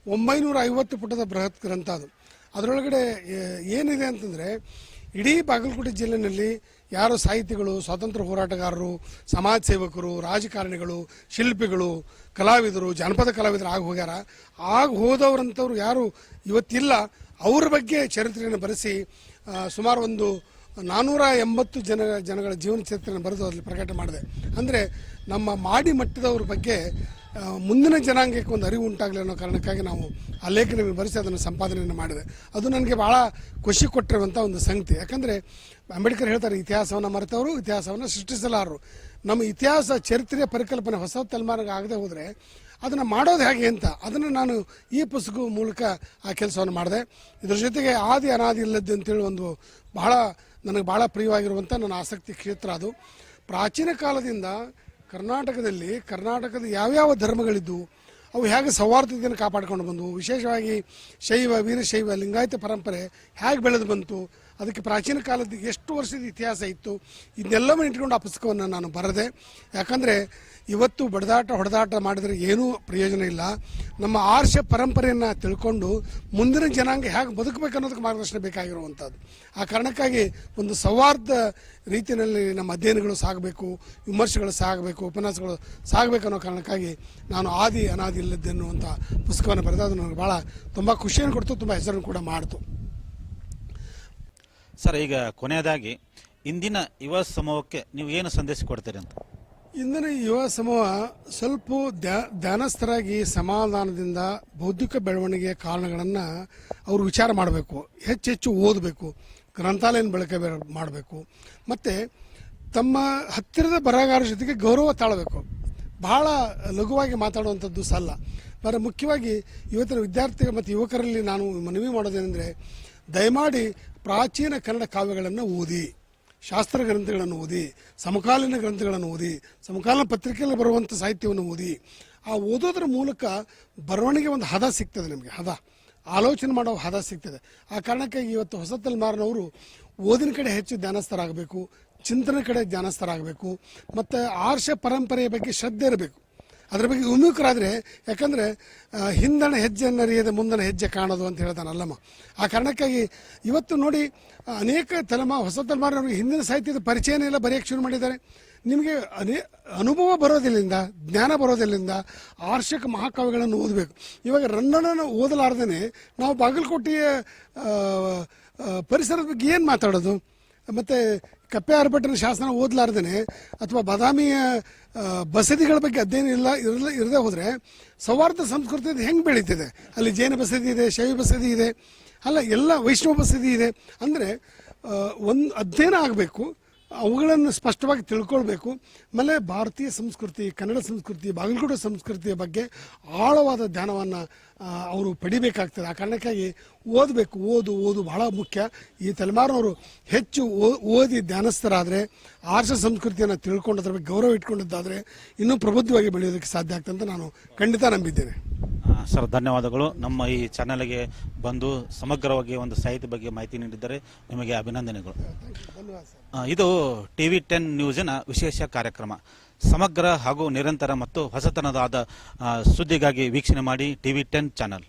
B: ಒಂಬೈನೂರ ಐವತ್ತು ಪುಟದ ಬೃಹತ್ ಗ್ರಂಥ ಅದು. ಅದರೊಳಗಡೆ ಏನಿದೆ ಅಂತಂದರೆ, ಇಡೀ ಬಾಗಲಕೋಟೆ ಜಿಲ್ಲೆಯಲ್ಲಿ ಯಾರು ಸಾಹಿತಿಗಳು, ಸ್ವಾತಂತ್ರ್ಯ ಹೋರಾಟಗಾರರು, ಸಮಾಜ ಸೇವಕರು, ರಾಜಕಾರಣಿಗಳು, ಶಿಲ್ಪಿಗಳು, ಕಲಾವಿದರು, ಜಾನಪದ ಕಲಾವಿದರು ಆಗಿ ಹೋಗ್ಯಾರ. ಆಗ ಹೋದವರಂಥವ್ರು ಯಾರು ಇವತ್ತಿಲ್ಲ. ಅವ್ರ ಬಗ್ಗೆ ಚರಿತ್ರೆಯನ್ನು ಬರೆಸಿ ಸುಮಾರು ಒಂದು ನಾನ್ನೂರ ಎಂಬತ್ತು ಜನ, ಜನಗಳ ಜೀವನ ಚರಿತ್ರೆಯನ್ನು ಬರೆದು ಅದರಲ್ಲಿ ಪ್ರಕಟ ಮಾಡಿದೆ. ಅಂದರೆ ನಮ್ಮ ಮಾಡಿ ಮಟ್ಟದವ್ರ ಬಗ್ಗೆ ಮುಂದಿನ ಜನಾಂಗಕ್ಕೆ ಒಂದು ಅರಿವು ಉಂಟಾಗಲಿ ಅನ್ನೋ ಕಾರಣಕ್ಕಾಗಿ ನಾವು ಆ ಲೇಖನವನ್ನು ಬರೆಸಿ ಅದನ್ನು ಸಂಪಾದನೆಯನ್ನು ಮಾಡಿದೆ. ಅದು ನನಗೆ ಭಾಳ ಖುಷಿ ಕೊಟ್ಟಿರುವಂಥ ಒಂದು ಸಂಗತಿ. ಯಾಕಂದರೆ ಅಂಬೇಡ್ಕರ್ ಹೇಳ್ತಾರೆ, ಇತಿಹಾಸವನ್ನು ಮರೆತವರು, ಇತಿಹಾಸವನ್ನು ಸೃಷ್ಟಿಸಲಾರರು. ನಮ್ಮ ಇತಿಹಾಸ ಚರಿತ್ರೆಯ ಪರಿಕಲ್ಪನೆ ಹೊಸ ತಲೆಮಾರಿಗೆ ಆಗದೆ ಹೋದರೆ ಅದನ್ನು ಮಾಡೋದು ಹೇಗೆ ಅಂತ, ಅದನ್ನು ನಾನು ಈ ಪುಸ್ತಕ ಮೂಲಕ ಆ ಕೆಲಸವನ್ನು ಮಾಡಿದೆ. ಇದರ ಜೊತೆಗೆ ಆದಿ ಅನಾದಿ ಇಲ್ಲದ್ದು ಅಂತೇಳಿ ಒಂದು ಬಹಳ ನನಗೆ ಭಾಳ ಪ್ರಿಯವಾಗಿರುವಂಥ ನನ್ನ ಆಸಕ್ತಿ ಕ್ಷೇತ್ರ ಅದು. ಪ್ರಾಚೀನ ಕಾಲದಿಂದ ಕರ್ನಾಟಕದಲ್ಲಿ, ಕರ್ನಾಟಕದ ಯಾವ್ಯಾವ ಧರ್ಮಗಳಿದ್ದವು ಅವು ಹೇಗೆ ಸೌಹಾರ್ದತೆಯನ್ನು ಕಾಪಾಡ್ಕೊಂಡು ಬಂದವು, ವಿಶೇಷವಾಗಿ ಶೈವ, ವೀರಶೈವ, ಲಿಂಗಾಯತ ಪರಂಪರೆ ಹೇಗೆ ಬೆಳೆದು ಬಂತು ಅದಕ್ಕೆ ಪ್ರಾಚೀನ ಕಾಲದ ಎಷ್ಟು ವರ್ಷದ ಇತಿಹಾಸ ಇತ್ತು ಇದನ್ನೆಲ್ಲವೂ ಇಟ್ಕೊಂಡು ಆ ಪುಸ್ತಕವನ್ನು ನಾನು ಬರೆದೆ. ಯಾಕಂದರೆ ಇವತ್ತು ಬಡದಾಟ, ಹೊಡೆದಾಟ ಮಾಡಿದರೆ ಏನೂ ಪ್ರಯೋಜನ ಇಲ್ಲ. ನಮ್ಮ ಆರ್ಷ ಪರಂಪರೆಯನ್ನು ತಿಳ್ಕೊಂಡು ಮುಂದಿನ ಜನಾಂಗ ಹೇಗೆ ಬದುಕಬೇಕು ಅನ್ನೋದಕ್ಕೆ ಮಾರ್ಗದರ್ಶನ ಬೇಕಾಗಿರುವಂಥದ್ದು. ಆ ಕಾರಣಕ್ಕಾಗಿ ಒಂದು ಸೌಹಾರ್ದ ರೀತಿಯಲ್ಲಿ ನಮ್ಮ ಅಧ್ಯಯನಗಳು ಸಾಗಬೇಕು, ವಿಮರ್ಶೆಗಳು ಸಾಗಬೇಕು, ಉಪನ್ಯಾಸಗಳು ಸಾಗಬೇಕು ಅನ್ನೋ ಕಾರಣಕ್ಕಾಗಿ ನಾನು ಆದಿ ಅನಾದಿ ಇಲ್ಲದ್ದೆನ್ನುವಂಥ ಪುಸ್ತಕವನ್ನು ಬರೆದ. ಅದು ನನಗೆ ಭಾಳ ತುಂಬ ಖುಷಿಯನ್ನು ಕೊಡ್ತು, ತುಂಬ ಹೆಸರನ್ನು ಕೂಡ ಮಾಡ್ತು.
A: ಸರ್, ಈಗ ಕೊನೆಯದಾಗಿ, ಇಂದಿನ ಯುವ ಸಮೂಹಕ್ಕೆ ನೀವು ಏನು ಸಂದೇಶ ಕೊಡ್ತೀರಿ ಅಂತ?
B: ಇಂದಿನ ಯುವ ಸಮೂಹ ಸ್ವಲ್ಪ ಧ್ಯ- ಧ್ಯಾನಸ್ಥರಾಗಿ ಸಮಾಧಾನದಿಂದ ಬೌದ್ಧಿಕ ಬೆಳವಣಿಗೆಯ ಕಾರಣಗಳನ್ನು ಅವರು ವಿಚಾರ ಮಾಡಬೇಕು. ಹೆಚ್ಚೆಚ್ಚು ಓದಬೇಕು. ಗ್ರಂಥಾಲಯನ ಬಳಕೆ ಮಾಡಬೇಕು. ಮತ್ತು ತಮ್ಮ ಹತ್ತಿರದ ಬರಹಗಾರರ ಜೊತೆಗೆ ಗೌರವ ತಾಳಬೇಕು. ಬಹಳ ಲಘುವಾಗಿ ಮಾತಾಡುವಂಥದ್ದು ಸಲ್ಲ. ಬರ ಮುಖ್ಯವಾಗಿ ಇವತ್ತಿನ ವಿದ್ಯಾರ್ಥಿಗಳು ಮತ್ತು ಯುವಕರಲ್ಲಿ ನಾನು ಮನವಿ ಮಾಡೋದೇನೆಂದರೆ, ದಯಮಾಡಿ ಪ್ರಾಚೀನ ಕನ್ನಡ ಕಾವ್ಯಗಳನ್ನು ಓದಿ, ಶಾಸ್ತ್ರ ಗ್ರಂಥಗಳನ್ನು ಓದಿ, ಸಮಕಾಲೀನ ಗ್ರಂಥಗಳನ್ನು ಓದಿ, ಸಮಕಾಲೀನ ಪತ್ರಿಕೆಯಲ್ಲಿ ಬರುವಂಥ ಸಾಹಿತ್ಯವನ್ನು ಓದಿ, ಆ ಓದೋದ್ರ ಮೂಲಕ ಬರವಣಿಗೆ ಒಂದು ಹದ ಸಿಗ್ತದೆ ನಿಮಗೆ, ಹದ. ಆಲೋಚನೆ ಮಾಡೋ ಹದ ಸಿಗ್ತದೆ. ಆ ಕಾರಣಕ್ಕಾಗಿ ಇವತ್ತು ಹೊಸ ತಲೆಮಾರಿನವರು ಓದಿನ ಕಡೆ ಹೆಚ್ಚು ಧ್ಯಾನಸ್ಥರಾಗಬೇಕು, ಚಿಂತನೆ ಕಡೆ ಧ್ಯಾನಸ್ಥರಾಗಬೇಕು, ಮತ್ತು ಆರ್ಷ ಪರಂಪರೆಯ ಬಗ್ಗೆ ಶ್ರದ್ಧೆ ಇರಬೇಕು. ಅದರ ಬಗ್ಗೆ ವಿಮುಖರಾದರೆ ಯಾಕಂದರೆ ಹಿಂದಣ ಹೆಜ್ಜೆಯನ್ನು ಅರಿಯದೆ ಮುಂದಣ ಹೆಜ್ಜೆ ಕಾಣೋದು ಅಂತ ಹೇಳ್ತಾನೆ ಅಲ್ಲಮ್ಮ. ಆ ಕಾರಣಕ್ಕಾಗಿ ಇವತ್ತು ನೋಡಿ ಅನೇಕ ತಲೆಮ, ಹೊಸ ತಲೆಮಾರಿನವ್ರಿಗೆ ಹಿಂದಿನ ಸಾಹಿತ್ಯದ ಪರಿಚಯನೇ ಇಲ್ಲ, ಬರೆಯಕ್ಕೆ ಶುರು ಮಾಡಿದ್ದಾರೆ. ನಿಮಗೆ ಅನೇ, ಅನುಭವ ಬರೋದಿಲ್ಲಿಂದ, ಜ್ಞಾನ ಬರೋದಿಲ್ಲಿಂದ ಆರ್ಷಕ ಮಹಾಕಾವ್ಯಗಳನ್ನು ಓದಬೇಕು. ಇವಾಗ ರನ್ನನನ್ನು ಓದಲಾರ್ದೇ ನಾವು ಬಾಗಲಕೋಟೆಯ ಪರಿಸರದ ಬಗ್ಗೆ ಏನು ಮಾತಾಡೋದು? ಮತ್ತು ಕಪ್ಪೆ ಆರ್ಭಟನ ಶಾಸನ ಓದಲಾರ್ದೇ ಅಥವಾ ಬಾದಾಮಿಯ ಬಸದಿಗಳ ಬಗ್ಗೆ ಅಧ್ಯಯನ ಇಲ್ಲ, ಇರಲ್ಲ, ಇರದೇ ಹೋದರೆ ಸೌಹಾರ್ದ ಸಂಸ್ಕೃತಿ ಹೆಂಗೆ ಬೆಳೀತಿದೆ? ಅಲ್ಲಿ ಜೈನ ಬಸದಿ ಇದೆ, ಶೈವ ಬಸದಿ ಇದೆ, ಅಲ್ಲ ಎಲ್ಲ ವೈಷ್ಣವ ಬಸದಿ ಇದೆ. ಅಂದರೆ ಒಂದು ಅಧ್ಯಯನ ಆಗಬೇಕು. ಅವುಗಳನ್ನು ಸ್ಪಷ್ಟವಾಗಿ ತಿಳ್ಕೊಳ್ಬೇಕು. ಆಮೇಲೆ ಭಾರತೀಯ ಸಂಸ್ಕೃತಿ, ಕನ್ನಡ ಸಂಸ್ಕೃತಿ, ಬಾಗಲಕೋಟೆ ಸಂಸ್ಕೃತಿಯ ಬಗ್ಗೆ ಆಳವಾದ ಧ್ಯಾನವನ್ನು ಅವರು ಪಡಿಬೇಕಾಗ್ತದೆ. ಆ ಕಾರಣಕ್ಕಾಗಿ ಓದಬೇಕು. ಓದು ಓದು ಬಹಳ ಮುಖ್ಯ. ಈ ತಲೆಮಾರಿನವರು ಹೆಚ್ಚು ಓದಿ ಧ್ಯಾನಸ್ಥರಾದರೆ, ಆರ್ಷ ಸಂಸ್ಕೃತಿಯನ್ನು ತಿಳ್ಕೊಂಡು ಅದ್ರ ಬಗ್ಗೆ ಗೌರವ ಇಟ್ಕೊಂಡಿದ್ದಾದರೆ, ಇನ್ನೂ ಪ್ರಬುದ್ಧವಾಗಿ ಬೆಳೆಯೋದಕ್ಕೆ ಸಾಧ್ಯ ಆಗ್ತದೆ ಅಂತ ನಾನು ಖಂಡಿತ ನಂಬಿದ್ದೇನೆ.
A: ಸರ್, ಧನ್ಯವಾದಗಳು. ನಮ್ಮ ಈ ಚಾನೆಲ್ಗೆ ಬಂದು ಸಮಗ್ರವಾಗಿ ಒಂದು ಸಾಹಿತ್ಯ ಬಗ್ಗೆ ಮಾಹಿತಿ ನೀಡಿದ್ದಾರೆ ನಿಮಗೆ ಅಭಿನಂದನೆಗಳು. ಇದು ಟಿ ವಿ ಟೆನ್ ನ್ಯೂಸಿನ ವಿಶೇಷ ಕಾರ್ಯಕ್ರಮ. ಸಮಗ್ರ ಹಾಗೂ ನಿರಂತರ ಮತ್ತು ಹೊಸತನದಾದ ಸುದ್ದಿಗಾಗಿ ವೀಕ್ಷಣೆ ಮಾಡಿ ಟಿ ವಿ ಟೆನ್ ಚಾನಲ್.